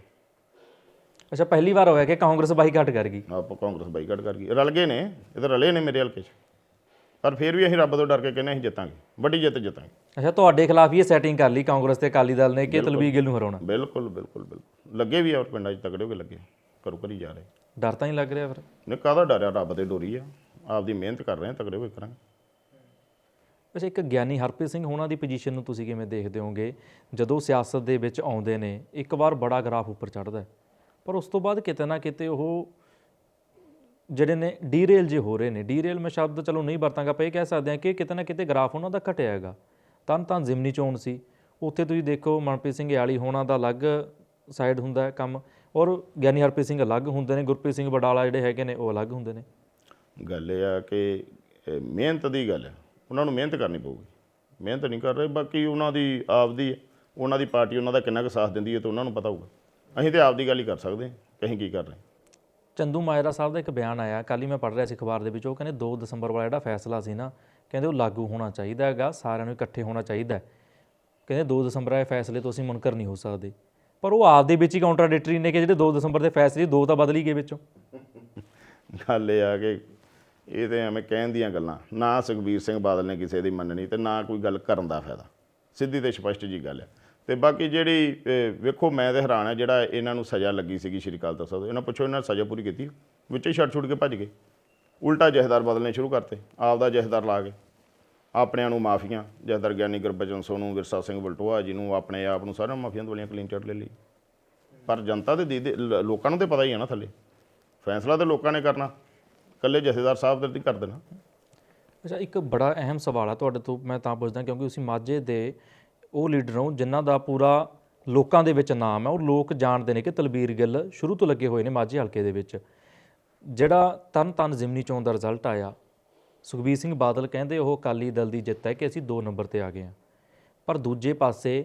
ਅੱਛਾ ਪਹਿਲੀ ਵਾਰ ਹੋਇਆ ਕਿ ਕਾਂਗਰਸ ਬਾਈਕਾਟ ਕਰ ਗਈ। ਆਪ ਕਾਂਗਰਸ ਬਾਈਕਾਟ ਕਰ ਗਈ। ਰਲ ਗਏ ਨੇ ਇਹ ਤਾਂ ਰਲੇ ਨੇ ਮੇਰੇ ਹਲਕੇ 'ਚ। ਪਰ ਫਿਰ ਵੀ ਅਸੀਂ ਰੱਬ ਤੋਂ ਡਰ ਕੇ ਕਹਿੰਦੇ ਅਸੀਂ ਜਿੱਤਾਂਗੇ ਵੱਡੀ ਜਿੱਤ ਜਿੱਤਾਂਗੇ। ਅੱਛਾ ਤੁਹਾਡੇ ਖਿਲਾਫ ਹੀ ਇਹ ਸੈਟਿੰਗ ਕਰ ਲਈ ਕਾਂਗਰਸ ਤੇ ਅਕਾਲੀ ਦਲ ਨੇ ਕਿ ਤਲਵੀਰ ਗਿੱਲ ਨੂੰ ਹਰਾਉਣਾ? ਬਿਲਕੁਲ ਬਿਲਕੁਲ ਬਿਲਕੁਲ। ਲੱਗੇ ਵੀ ਆ ਔਰ ਪਿੰਡਾਂ 'ਚ ਤਗੜੇ ਹੋ ਕੇ ਲੱਗੇ ਕਰੂ ਕਰੀ ਜਾ ਰਹੇ। ਡਰ ਤਾਂ ਨਹੀਂ ਲੱਗ ਰਿਹਾ ਫਿਰ? ਨੇ ਕਾਹਦਾ ਡਰਿਆ ਰੱਬ ਤੇ ਡੋਰੀ ਆ। ਆਪਦੀ ਮਿਹਨਤ ਕਰ ਰਹੇ ਆ ਤਗੜੇ ਹੋ ਕੇ ਕਰਾਂਗੇ। ਅੱਛਾ ਇੱਕ ਗਿਆਨੀ ਹਰਪ੍ਰੀਤ ਸਿੰਘ ਹੋਣਾ ਦੀ ਪੋਜੀਸ਼ਨ ਨੂੰ ਤੁਸੀਂ ਕਿਵੇਂ ਦੇਖਦੇ ਹੋਗੇ ਜਦੋਂ ਸਿਆਸਤ ਦੇ ਵਿੱਚ ਆਉਂਦੇ ਨੇ ਇੱਕ ਵਾਰ ਬੜਾ ਗ੍ਰਾਫ ਉੱਪਰ ਚੜ੍ਹਦਾ ਹੈ। ਪਰ ਉਸ ਤੋਂ ਬਾਅਦ ਕਿਤੇ ਨਾ ਕਿਤੇ ਉਹ ਜਿਹੜੇ ਨੇ ਡੀਰੇਲ ਜੇ ਹੋ ਰਹੇ ਨੇ, ਡੀਰੇਲ ਮੈਂ ਸ਼ਬਦ ਚਲੋ ਨਹੀਂ ਵਰਤਾਂਗਾ, ਪਰ ਇਹ ਕਹਿ ਸਕਦੇ ਹਾਂ ਕਿ ਕਿਤੇ ਨਾ ਕਿਤੇ ਗ੍ਰਾਫ ਉਹਨਾਂ ਦਾ ਘਟਿਆ ਹੈਗਾ। ਤਨ ਤਾਂ ਜ਼ਿਮਨੀ ਚੋਣ ਸੀ। ਉੱਥੇ ਤੁਸੀਂ ਦੇਖੋ ਮਨਪ੍ਰੀਤ ਸਿੰਘ ਯਾਲੀ ਹੋਣਾ ਦਾ ਅਲੱਗ ਸਾਈਡ ਹੁੰਦਾ ਕੰਮ, ਔਰ ਗਿਆਨੀ ਹਰਪ੍ਰੀਤ ਸਿੰਘ ਅਲੱਗ ਹੁੰਦੇ ਨੇ, ਗੁਰਪ੍ਰੀਤ ਸਿੰਘ ਬਡਾਲਾ ਜਿਹੜੇ ਹੈਗੇ ਨੇ, ਉਹ ਅਲੱਗ ਹੁੰਦੇ ਨੇ। ਗੱਲ ਇਹ ਆ ਕਿ ਮਿਹਨਤ ਦੀ ਗੱਲ ਹੈ। ਉਹਨਾਂ ਨੂੰ ਮਿਹਨਤ ਕਰਨੀ ਪਊਗੀ। ਮਿਹਨਤ ਨਹੀਂ ਕਰ ਰਹੇ, ਬਾਕੀ ਉਹਨਾਂ ਦੀ ਆਪਦੀ ਹੈ। ਉਹਨਾਂ ਦੀ ਪਾਰਟੀ ਉਹਨਾਂ ਦਾ ਕਿੰਨਾ ਕੁ ਸਾਥ ਦਿੰਦੀ ਹੈ ਤੇ ਉਹਨਾਂ ਨੂੰ ਪਤਾ ਹੋਊਗਾ। ਅਸੀਂ ਤੇ ਆਪਦੀ ਗੱਲ ਹੀ ਕਰ ਸਕਦੇ ਹਾਂ, ਕਿ ਅਸੀਂ ਕੀ ਕਰ ਰਹੇ ਚੰਦੂ ਮਾਜਰਾ ਸਾਹਿਬ ਦਾ ਇੱਕ ਬਿਆਨ ਆਇਆ। ਕੱਲ ਹੀ ਮੈਂ ਪੜ੍ਹ ਰਿਹਾ ਸੀ ਅਖਬਾਰ ਦੇ ਵਿੱਚ। ਉਹ ਕਹਿੰਦੇ 2 ਦਸੰਬਰ ਵਾਲਾ ਜਿਹੜਾ ਫੈਸਲਾ ਸੀ ਨਾ, ਕਹਿੰਦੇ ਉਹ ਲਾਗੂ ਹੋਣਾ ਚਾਹੀਦਾ ਹੈਗਾ, ਸਾਰਿਆਂ ਨੂੰ ਇਕੱਠੇ ਹੋਣਾ ਚਾਹੀਦਾ। ਕਹਿੰਦੇ 2 ਦਸੰਬਰ ਵਾਲੇ ਫੈਸਲੇ ਤੋਂ ਅਸੀਂ ਮੁਨਕਰ ਨਹੀਂ ਹੋ ਸਕਦੇ। ਪਰ ਉਹ ਆਪ ਦੇ ਵਿੱਚ ਹੀ ਕਾਉਂਟਰਡਿਕਟਰੀ ਨੇ ਕਿ ਜਿਹੜੇ 2 ਦਸੰਬਰ ਦੇ ਫੈਸਲੇ ਦੋ ਤਾਂ ਬਦਲ ਹੀ ਗਏ ਵਿੱਚੋਂ। ਗੱਲ ਇਹ ਆ ਕਿ ਇਹ ਤੇ ਐਵੇਂ ਕਹਿਣ ਦੀਆਂ ਗੱਲਾਂ। ਨਾ ਸੁਖਬੀਰ ਸਿੰਘ ਬਾਦਲ ਨੇ ਕਿਸੇ ਦੀ ਮੰਨਣੀ ਤੇ ਨਾ ਕੋਈ ਗੱਲ ਕਰਨ ਦਾ ਫਾਇਦਾ। ਸਿੱਧੀ ਤੇ ਸਪਸ਼ਟ ਜੀ ਗੱਲ ਹੈ ਤੇ ਬਾਕੀ ਜਿਹੜੀ ਵੇਖੋ, ਮੈਂ ਤੇ ਹੈਰਾਨ ਆ ਜਿਹੜਾ ਇਹਨਾਂ ਨੂੰ ਸਜ਼ਾ ਲੱਗੀ ਸੀਗੀ ਸ਼੍ਰੀ ਅਕਾਲ ਤਖਤ ਸਾਹਿਬ ਇਹਨਾਂ ਪੁੱਛੋ, ਇਹਨਾਂ ਨੇ ਸਜ਼ਾ ਪੂਰੀ ਕੀਤੀ ਵਿੱਚੇ ਛੱਡ ਛੁੱਟ ਕੇ ਭੱਜ ਗਏ। ਉਲਟਾ ਜਹੇਦਾਰ ਬਦਲਨੇ ਸ਼ੁਰੂ ਕਰਤੇ। ਆਪ ਦਾ ਜਹੇਦਾਰ ਲਾ ਕੇ। ਆਪਣਿਆਂ ਨੂੰ ਮਾਫੀਆਂ, ਜਹੇਦਾਰ ਗਿਆਨੀ ਗੁਰਬਚਨ ਸੋਨੂੰ, ਵਿਰਸਾ ਸਿੰਘ ਬਲਟੋਆ ਜੀ ਨੂੰ ਆਪਣੇ ਆਪ ਨੂੰ ਸਾਰਿਆਂ ਮਾਫੀਆਂ ਦਵਾਈਆਂ ਕਲੀਨ ਚਟ ਲੈ ਲਈ। ਪਰ ਜਨਤਾ ਦੇ ਦੀਦੇ ਲ- ਲੋਕਾਂ ਨੂੰ ਤੇ ਪਤਾ ਹੀ ਹੈ ਨਾ ਥੱਲੇ। ਫੈਸਲਾ ਤੇ ਲੋਕਾਂ ਨੇ ਕਰਨਾ। ਇਕੱਲੇ ਜਥੇਦਾਰ ਸਾਹਿਬ ਦੇ ਨਹੀਂ ਕਰ ਦੇਣਾ। ਅੱਛਾ, ਇੱਕ ਬੜਾ ਅਹਿਮ ਸਵਾਲ ਆ ਤੁਹਾਡੇ ਤੋਂ। ਮੈਂ ਤਾਂ ਪੁੱਛਦਾ ਕਿਉਂਕਿ ਤੁਸੀਂ ਮਾਝੇ ਦੇ ਉਹ ਲੀਡਰ ਹੋ ਜਿਨ੍ਹਾਂ ਦਾ ਪੂਰਾ ਲੋਕਾਂ ਦੇ ਵਿੱਚ ਨਾਮ ਹੈ ਔਰ ਲੋਕ ਜਾਣਦੇ ਨੇ ਕਿ ਤਲਬੀਰ ਗਿੱਲ ਸ਼ੁਰੂ ਤੋਂ ਲੱਗੇ ਹੋਏ ਨੇ ਮਾਝੇ ਹਲਕੇ ਦੇ ਵਿੱਚ। ਜਿਹੜਾ ਤਨ ਤਨ ਜ਼ਿਮਨੀ ਚੋਣ ਦਾ ਰਿਜ਼ਲਟ ਆਇਆ ਸੁਖਬੀਰ ਸਿੰਘ ਬਾਦਲ ਕਹਿੰਦੇ ਉਹ ਅਕਾਲੀ ਦਲ ਦੀ ਜਿੱਤ ਹੈ ਕਿ ਅਸੀਂ 2 ਨੰਬਰ ਤੇ ਆ ਗਏ ਹਾਂ। ਪਰ ਦੂਜੇ ਪਾਸੇ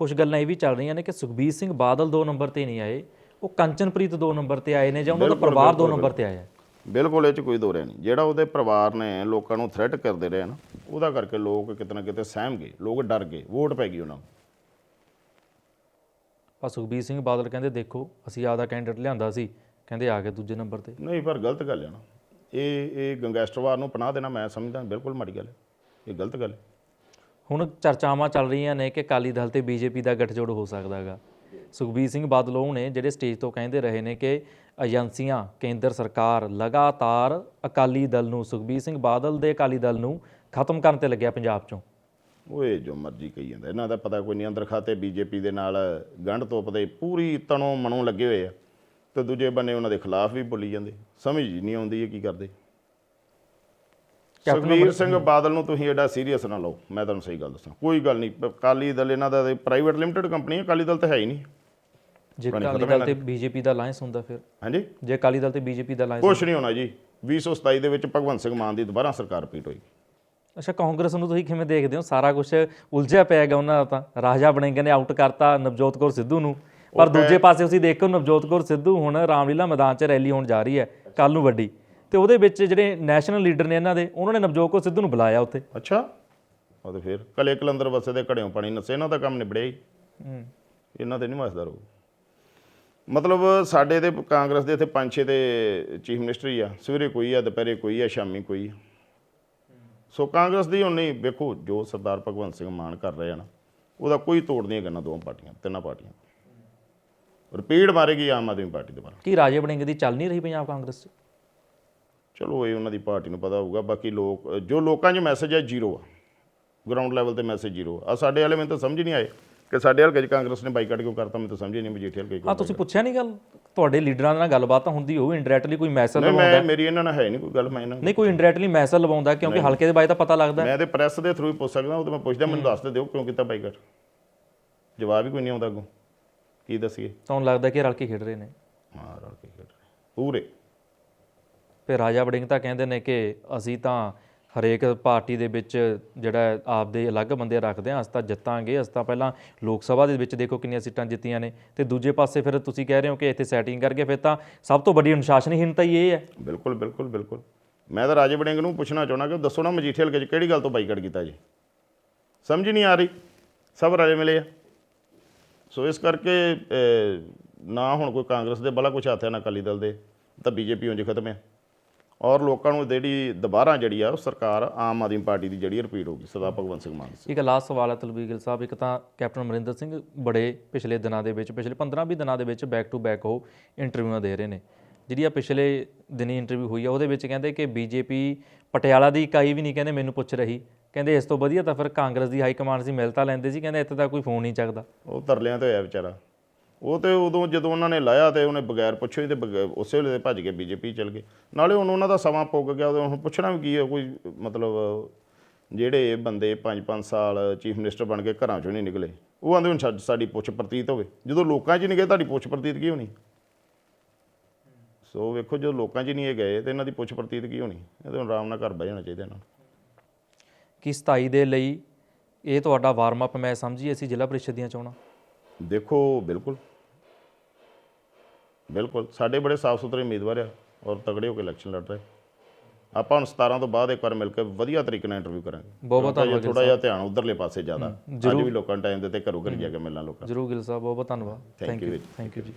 ਕੁਝ ਗੱਲਾਂ ਇਹ ਵੀ ਚੱਲ ਰਹੀਆਂ ਨੇ ਕਿ ਸੁਖਬੀਰ ਸਿੰਘ ਬਾਦਲ 2 ਨੰਬਰ ਤੇ ਨਹੀਂ ਆਏ ਉਹ ਕੰਚਨਪ੍ਰੀਤ 2 ਨੰਬਰ ਤੇ ਆਏ ਨੇ ਜਾਂ ਉਹਨਾਂ ਦਾ ਪਰਿਵਾਰ 2 ਨੰਬਰ ਤੇ ਆਇਆ ਬਿਲਕੁਲ ਇਹ ਚ ਕੋਈ ਦੋਰਿਆ ਨਹੀਂ। ਜਿਹੜਾ ਉਹਦੇ ਪਰਿਵਾਰ ਨੇ ਲੋਕਾਂ ਨੂੰ ਥ੍ਰੈਟ ਕਰਦੇ ਰਹੇ ਨਾ ਉਹਦਾ ਕਰਕੇ ਲੋਕ ਕਿਤੇ ਨਾ ਕਿਤੇ ਸਹਿਮ ਗਏ ਲੋਕ ਡਰ ਗਏ ਵੋਟ ਪੈ ਗਈ ਉਹਨਾਂ ਨੂੰ। ਪਰ ਸੁਖਬੀਰ ਸਿੰਘ ਬਾਦਲ ਕਹਿੰਦੇ ਦੇਖੋ ਅਸੀਂ ਆਪਦਾ ਕੈਂਡੀਡੇਟ ਲਿਆਂਦਾ ਸੀ। ਕਹਿੰਦੇ ਆ ਗਏ ਦੂਜੇ ਨੰਬਰ ਤੇ। ਨਹੀਂ ਪਰ ਗਲਤ ਗੱਲ ਹੈ ਨਾ। ਇਹ ਇਹ ਗੰਗੈਸਟਰਵਾਰ ਨੂੰ ਪਨਾਹ ਦੇਣਾ ਮੈਂ ਸਮਝਦਾ ਬਿਲਕੁਲ ਮਾੜੀ ਗੱਲ ਹੈ ਇਹ ਗਲਤ ਗੱਲ ਹੈ ਹੁਣ ਚਰਚਾਵਾਂ ਚੱਲ ਰਹੀਆਂ ਨੇ ਕਿ ਅਕਾਲੀ ਦਲ ਤੇ ਬੀਜੇਪੀ ਦਾ ਗੱਠਜੋੜ ਹੋ ਸਕਦਾ ਹੈਗਾ ਸੁਖਬੀਰ ਸਿੰਘ ਬਾਦਲ ਨੇ ਜਿਹੜੇ ਸਟੇਜ ਤੋਂ ਕਹਿੰਦੇ ਰਹੇ ਨੇ ਕਿ ਏਜੰਸੀਆਂ ਕੇਂਦਰ ਸਰਕਾਰ ਲਗਾਤਾਰ ਅਕਾਲੀ ਦਲ ਨੂੰ ਸੁਖਬੀਰ ਸਿੰਘ ਬਾਦਲ ਦੇ ਅਕਾਲੀ ਦਲ ਨੂੰ ਖਤਮ ਕਰਨ ਤੇ ਲੱਗਿਆ ਪੰਜਾਬ ਚੋਂ। ਓਏ ਜੋ ਮਰਜ਼ੀ ਕਹੀ ਜਾਂਦਾ ਇਹਨਾਂ ਦਾ ਪਤਾ ਕੋਈ ਨਹੀਂ ਅੰਦਰ ਖਾਤੇ ਬੀਜੇਪੀ ਦੇ ਨਾਲ ਗੰਢ ਤੋਪਦੇ ਪੂਰੀ ਤਣੋਂ ਮਨੋਂ ਲੱਗੇ ਹੋਏ ਆ ਤੇ ਦੂਜੇ ਬੰਨੇ ਉਹਨਾਂ ਦੇ ਖਿਲਾਫ ਵੀ ਬੋਲੀ ਜਾਂਦੇ ਸਮਝ ਹੀ ਨਹੀਂ ਆਉਂਦੀ ਇਹ ਕੀ ਕਰਦੇ। ਸੁਖਬੀਰ ਸਿੰਘ ਬਾਦਲ ਨੂੰ ਤੁਸੀਂ ਐਡਾ ਸੀਰੀਅਸ ਨਾ ਲਓ ਮੈਂ ਤੁਹਾਨੂੰ ਸਹੀ ਗੱਲ ਦੱਸਾਂ ਕੋਈ ਗੱਲ ਨਹੀਂ ਅਕਾਲੀ ਦਲ ਇਹਨਾਂ ਦਾ ਪ੍ਰਾਈਵੇਟ ਲਿਮਟਿਡ ਕੰਪਨੀ ਹੈ ਅਕਾਲੀ ਦਲ ਤਾਂ ਹੈ ਹੀ ਨਹੀਂ। ਜੇ ਅਕਾਲੀ ਦਲ ਤੇ ਬੀਜੇਪੀ ਦਾ ਅਲਾਈਅੰਸ ਹੁੰਦਾ ਫਿਰ? ਹਾਂਜੀ। ਜੇ ਅਕਾਲੀ ਦਲ ਤੇ ਬੀਜੇਪੀ ਦਾ ਅਲਾਈਅੰਸ ਕੁਛ ਨਹੀਂ ਹੋਣਾ ਜੀ। 2027 ਦੇ ਵਿੱਚ ਭਗਵੰਤ ਸਿੰਘ ਮਾਨ ਦੀ ਦੁਬਾਰਾ ਸਰਕਾਰ ਰਿਪੀਟ ਹੋਈ ਅੱਛਾ ਕਾਂਗਰਸ ਨੂੰ ਤੁਸੀਂ ਕਿਵੇਂ ਦੇਖਦੇ ਹੋ? ਸਾਰਾ ਕੁਝ ਉਲਝਿਆ ਪਿਆ ਹੈਗਾ ਉਹਨਾਂ ਦਾ ਤਾਂ। ਰਾਜਾ ਬਣੇਗੇ ਨੇ ਆਊਟ ਕਰਤਾ ਨਵਜੋਤ ਕੌਰ ਸਿੱਧੂ ਨੂੰ। ਪਰ ਦੂਜੇ ਪਾਸੇ ਤੁਸੀਂ ਦੇਖੋ ਨਵਜੋਤ ਕੌਰ ਸਿੱਧੂ ਹੁਣ ਰਾਮਲੀਲਾ ਮੈਦਾਨ 'ਚ ਰੈਲੀ ਹੋਣ ਜਾ ਰਹੀ ਹੈ ਕੱਲ ਨੂੰ ਵੱਡੀ। ਤੇ ਉਹਦੇ ਵਿੱਚ ਜਿਹੜੇ ਨੈਸ਼ਨਲ ਲੀਡਰ ਨੇ ਇਹਨਾਂ ਦੇ ਉਹਨਾਂ ਨੇ ਨਵਜੋਤ ਕੌਰ ਸਿੱਧੂ ਨੂੰ ਬੁਲਾਇਆ ਉੱਥੇ। ਅੱਛਾ। ਉਹ ਤੇ ਫਿਰ ਕਲੇ ਕਲੰਦਰ ਵਸੇ ਦੇ ਘੜਿਓਂ ਪਾਣੀ ਨਸੇ ਇਹਨਾਂ ਦਾ ਕੰਮ ਨਿਬੜਿਆ ਹੀ। ਹੂੰ। ਇਹਨਾਂ ਤੇ ਨਹੀਂ ਮਸਦਾ ਰਹੂ ਮਤਲਬ ਸਾਡੇ ਤੇ ਕਾਂਗਰਸ ਦੇ ਇੱਥੇ ਪੰਜ ਛੇ ਤੇ ਚੀਫ ਮਿਨਿਸਟਰ ਹੀ ਆ ਸਵੇਰੇ ਕੋਈ ਆ ਦੁਪਹਿਰੇ ਕੋਈ ਆ ਸ਼ਾਮੀ ਕੋਈ ਆ। ਸੋ ਕਾਂਗਰਸ ਦੀ ਹੁਣ ਨਹੀਂ ਵੇਖੋ ਜੋ ਸਰਦਾਰ ਭਗਵੰਤ ਸਿੰਘ ਮਾਨ ਕਰ ਰਹੇ ਆ ਨਾ ਉਹਦਾ ਕੋਈ ਤੋੜ ਨਹੀਂ ਹੈਗਾ ਨਾ ਦੋਵਾਂ ਪਾਰਟੀਆਂ ਤਿੰਨਾਂ ਪਾਰਟੀਆਂ ਰਿਪੀਟ ਮਾਰੇਗੀ ਆਮ ਆਦਮੀ ਪਾਰਟੀ ਦੁਬਾਰਾ। ਕੀ ਰਾਜੇ ਬਣੇਗੇ ਦੀ ਚੱਲ ਨਹੀਂ ਰਹੀ ਪੰਜਾਬ ਕਾਂਗਰਸ? 'ਚ ਚਲੋ ਇਹ ਉਹਨਾਂ ਦੀ ਪਾਰਟੀ ਨੂੰ ਪਤਾ ਹੋਊਗਾ ਬਾਕੀ ਲੋਕ ਜੋ ਲੋਕਾਂ 'ਚ ਮੈਸੇਜ ਹੈ ਜ਼ੀਰੋ ਆ। ਗਰਾਊਂਡ ਲੈਵਲ ਤੇ ਮੈਸੇਜ ਜ਼ੀਰੋ ਆ। ਸਾਡੇ ਵਾਲੇ ਮੈਨੂੰ ਤਾਂ ਸਮਝ ਨਹੀਂ ਆਏ। ਕਿ ਸਾਡੇ ਹਲਕੇ 'ਚ ਕਾਂਗਰਸ ਨੇ ਬਾਈਕਾਟ ਕਿਉਂ ਕਰਤਾ ਮੈਨੂੰ ਤਾਂ ਸਮਝ ਹੀ ਨਹੀਂ ਮਜੀਠੇ ਹਲਕੇ ਆ ਕਿਉਂ ਤੁਸੀਂ ਪੁੱਛਿਆ ਨਹੀਂ ਗੱਲ? ਤੁਹਾਡੇ ਲੀਡਰਾਂ ਨਾਲ ਗੱਲਬਾਤ ਤਾਂ ਹੁੰਦੀ ਹੋਊ ਇੰਡਾਇਰੈਕਟਲੀ ਕੋਈ ਮੈਸੇਜ ਨਹੀਂ ਮੈਂ ਮੇਰੀ ਇਹਨਾਂ ਨਾਲ ਹੈ ਨਹੀਂ ਕੋਈ ਗੱਲ ਮੈਂ ਇਹਨਾਂ ਨਹੀਂ ਕੋਈ ਇੰਡਾਇਰੈਕਟਲੀ ਮੈਸੇਜ ਲਵਾਉਂਦਾ ਕਿਉਂਕਿ ਹਲਕੇ ਦੇ ਬਾਰੇ ਤਾਂ ਪਤਾ ਲੱਗਦਾ ਮੈਂ ਤੇ ਪ੍ਰੈਸ ਦੇ ਥਰੂ ਹੀ ਪੁੱਛ ਸਕਦਾ ਉਹ ਤਾਂ ਮੈਂ ਪੁੱਛਦਾ ਮੈਨੂੰ ਦੱਸ ਤੇ ਦਿਓ ਕਿਉਂ ਕੀਤਾ ਬਾਈਕਾਟ। ਜਵਾਬ ਹੀ ਕੋਈ ਨਹੀਂ ਆਉਂਦਾ ਅੱਗੋਂ। ਕੀ ਦਸੀਏ? ਤੁਹਾਨੂੰ ਲੱਗਦਾ ਕਿ ਰਲ ਕੇ ਖੇਡ ਰਹੇ ਨੇ। ਹਾਂ ਰਲ ਕੇ ਖੇਡ ਰਹੇ ਪੂਰੇ। ਫਿਰ ਰਾਜਾ ਵੜਿੰਗ ਤਾਂ ਕਹਿੰਦੇ ਨੇ ਕਿ ਅਸੀਂ ਤਾਂ ਹਰੇਕ ਪਾਰਟੀ ਦੇ ਵਿੱਚ ਜਿਹੜਾ ਆਪਦੇ ਅਲੱਗ ਬੰਦੇ ਰੱਖਦੇ ਹਾਂ, ਅਸੀਂ ਤਾਂ ਜਿੱਤਾਂਗੇ। ਅਸੀਂ ਤਾਂ ਪਹਿਲਾਂ ਲੋਕ ਸਭਾ ਦੇ ਵਿੱਚ ਦੇਖੋ ਕਿੰਨੀਆਂ ਸੀਟਾਂ ਜਿੱਤੀਆਂ ਨੇ ਤੇ ਦੂਜੇ ਪਾਸੇ ਫਿਰ ਤੁਸੀਂ ਕਹਿ ਰਹੇ ਹੋ ਕਿ ਇੱਥੇ ਸੈਟਿੰਗ ਕਰਕੇ ਫਿਰ ਤਾਂ ਸਭ ਤੋਂ ਵੱਡੀ ਅਨੁਸ਼ਾਸਨਹੀਨਤਾ ਹੀ ਇਹ ਹੈ। ਬਿਲਕੁਲ ਬਿਲਕੁਲ ਬਿਲਕੁਲ। ਮੈਂ ਤਾਂ ਰਾਜੇ ਵੜਿੰਗ ਨੂੰ ਪੁੱਛਣਾ ਚਾਹੁੰਦਾ ਕਿ ਦੱਸੋ ਨਾ ਮਜੀਠੇ ਹਲਕੇ 'ਚ ਕਿਹੜੀ ਗੱਲ ਤੋਂ ਬਾਈਕਾਟ ਕੀਤਾ ਜੀ? ਸਮਝ ਨਹੀਂ ਆ ਰਹੀ। ਸਭ ਰਾਜੇ ਮਿਲੇ ਆ। ਸੋ ਇਸ ਕਰਕੇ ਨਾ ਹੁਣ ਕੋਈ ਕਾਂਗਰਸ ਦੇ ਬਲਾ ਕੁਛ ਹੱਥ ਹੈ ਨਾ ਅਕਾਲੀ ਦਲ ਦੇ, ਤਾਂ ਬੀਜੇਪੀ ਉਂਝ ਖਤਮ ਹੈ। ਔਰ ਲੋਕਾਂ ਨੂੰ ਜਿਹੜੀ ਦੁਬਾਰਾ ਜਿਹੜੀ ਆ ਉਹ ਸਰਕਾਰ ਆਮ ਆਦਮੀ ਪਾਰਟੀ ਦੀ ਜਿਹੜੀ ਰਿਪੀਟ ਹੋਊਗੀ ਸਰਦਾਰ ਭਗਵੰਤ ਸਿੰਘ ਮਾਨ ਸੀ ਇੱਕ ਲਾਸਟ ਸਵਾਲ ਹੈ ਤਲਵੀਰ ਗਿੱਲ ਸਾਹਿਬ ਇੱਕ ਤਾਂ ਕੈਪਟਨ ਅਮਰਿੰਦਰ ਸਿੰਘ ਬੜੇ ਪਿਛਲੇ ਦਿਨਾਂ ਦੇ ਵਿੱਚ ਪਿਛਲੇ 15-20 ਦਿਨਾਂ ਦੇ ਵਿੱਚ ਬੈਕ ਟੂ ਬੈਕ ਉਹ ਇੰਟਰਵਿਊਆਂ ਦੇ ਰਹੇ ਨੇ। ਜਿਹੜੀ ਆ ਪਿਛਲੇ ਦਿਨੀ ਇੰਟਰਵਿਊ ਹੋਈ ਆ ਉਹਦੇ ਵਿੱਚ ਕਹਿੰਦੇ ਕਿ ਬੀਜੇਪੀ ਪਟਿਆਲਾ ਦੀ ਇਕਾਈ ਵੀ ਨਹੀਂ ਕਹਿੰਦੇ ਮੈਨੂੰ ਪੁੱਛ ਰਹੀ। ਕਹਿੰਦੇ ਇਸ ਤੋਂ ਵਧੀਆ ਤਾਂ ਫਿਰ ਕਾਂਗਰਸ ਦੀ ਹਾਈ ਕਮਾਂਡ ਸੀ ਮਿਲ ਤਾਂ ਲੈਂਦੇ ਸੀ ਕਹਿੰਦੇ ਇੱਥੇ ਤਾਂ ਕੋਈ ਫੋਨ ਨਹੀਂ ਚੱਕਦਾ। ਉਹ ਤਰਲਿਆਂ ਤੇ ਹੋਇਆ ਵਿਚਾਰਾ। ਉਹ ਤੇ ਉਦੋਂ ਜਦੋਂ ਉਹਨਾਂ ਨੇ ਲਾਇਆ ਤੇ ਉਹਨੇ ਬਗੈਰ ਪੁੱਛੇ ਹੀ ਤੇ ਬਗੈ- ਉਸੇ ਵੇਲੇ ਤੇ ਭੱਜ ਕੇ ਬੀਜੇਪੀ ਚਲ ਗਏ। ਨਾਲੇ ਹੁਣ ਉਹਨਾਂ ਦਾ ਸਮਾਂ ਪੁੱਗ ਗਿਆ ਉਹਦੇ ਹੁਣ ਪੁੱਛਣਾ ਵੀ ਕੀ ਹੈ ਕੋਈ ਮਤਲਬ ਜਿਹੜੇ ਬੰਦੇ 5-5 ਸਾਲ ਚੀਫ ਮਿਨਿਸਟਰ ਬਣ ਕੇ ਘਰਾਂ ਚੋਂ ਨਹੀਂ ਨਿਕਲੇ, ਉਹ ਆਂਦੇ ਹੁਣ ਸਾ- ਸਾਡੀ ਪੁੱਛ ਪ੍ਰਤੀਤ ਹੋਵੇ। ਜਦੋਂ ਲੋਕਾਂ 'ਚ ਨਹੀਂ ਗਏ, ਤੁਹਾਡੀ ਪੁੱਛ ਪ੍ਰਤੀਤ ਕੀ ਹੋਣੀ? ਸੋ ਵੇਖੋ, ਜਦੋਂ ਲੋਕਾਂ 'ਚ ਨਹੀਂ ਇਹ ਗਏ ਤੇ ਇਹਨਾਂ ਦੀ ਪੁੱਛ ਪ੍ਰਤੀਤ ਕੀ ਹੋਣੀ? ਇਹ ਤਾਂ ਹੁਣ ਆਰਾਮ ਨਾਲ ਘਰ ਬਹਿ ਜਾਣਾ ਚਾਹੀਦਾ ਇਹਨਾਂ ਨੂੰ। ਕਿ 27 ਦੇ ਲਈ ਇਹ ਤੁਹਾਡਾ ਵਾਰਮ ਅਪ ਮੈਂ ਸਮਝੀਏ ਅਸੀਂ ਜ਼ਿਲ੍ਹਾ ਪ੍ਰੀਸ਼ਦ ਦੀਆਂ ਚੋਣਾਂ। ਦੇਖੋ ਬਿਲਕੁਲ। ਬਿਲਕੁਲ। ਸਾਡੇ ਬੜੇ ਸਾਫ਼ ਸੁਥਰੇ ਉਮੀਦਵਾਰ ਆ ਔਰ ਤਗੜੇ ਹੋ ਕੇ ਇਲੈਕਸ਼ਨ ਲੜ ਰਹੇ। ਆਪਾਂ ਹੁਣ 17 ਤੋਂ ਬਾਅਦ ਇੱਕ ਵਾਰ ਮਿਲ ਕੇ ਵਧੀਆ ਤਰੀਕੇ ਨਾਲ ਇੰਟਰਵਿਊ ਕਰਾਂਗੇ। ਬਹੁਤ ਬਹੁਤ ਧੰਨਵਾਦ ਥੋੜਾ ਜਿਹਾ ਧਿਆਨ ਉਧਰਲੇ ਪਾਸੇ ਜ਼ਿਆਦਾ। ਅੱਜ ਵੀ ਲੋਕਾਂ ਨੂੰ ਟਾਈਮ ਦਿੱਤੇ ਘਰੋਂ ਘਰ ਜਾ ਕੇ ਮਿਲਣਾ ਲੋਕਾਂ ਜਰੂਰ ਗਿੱਲ ਸਾਹਿਬ ਬਹੁਤ ਬਹੁਤ ਧੰਨਵਾਦ। Thank you. ਥੈਂਕ ਯੂ ਜੀ।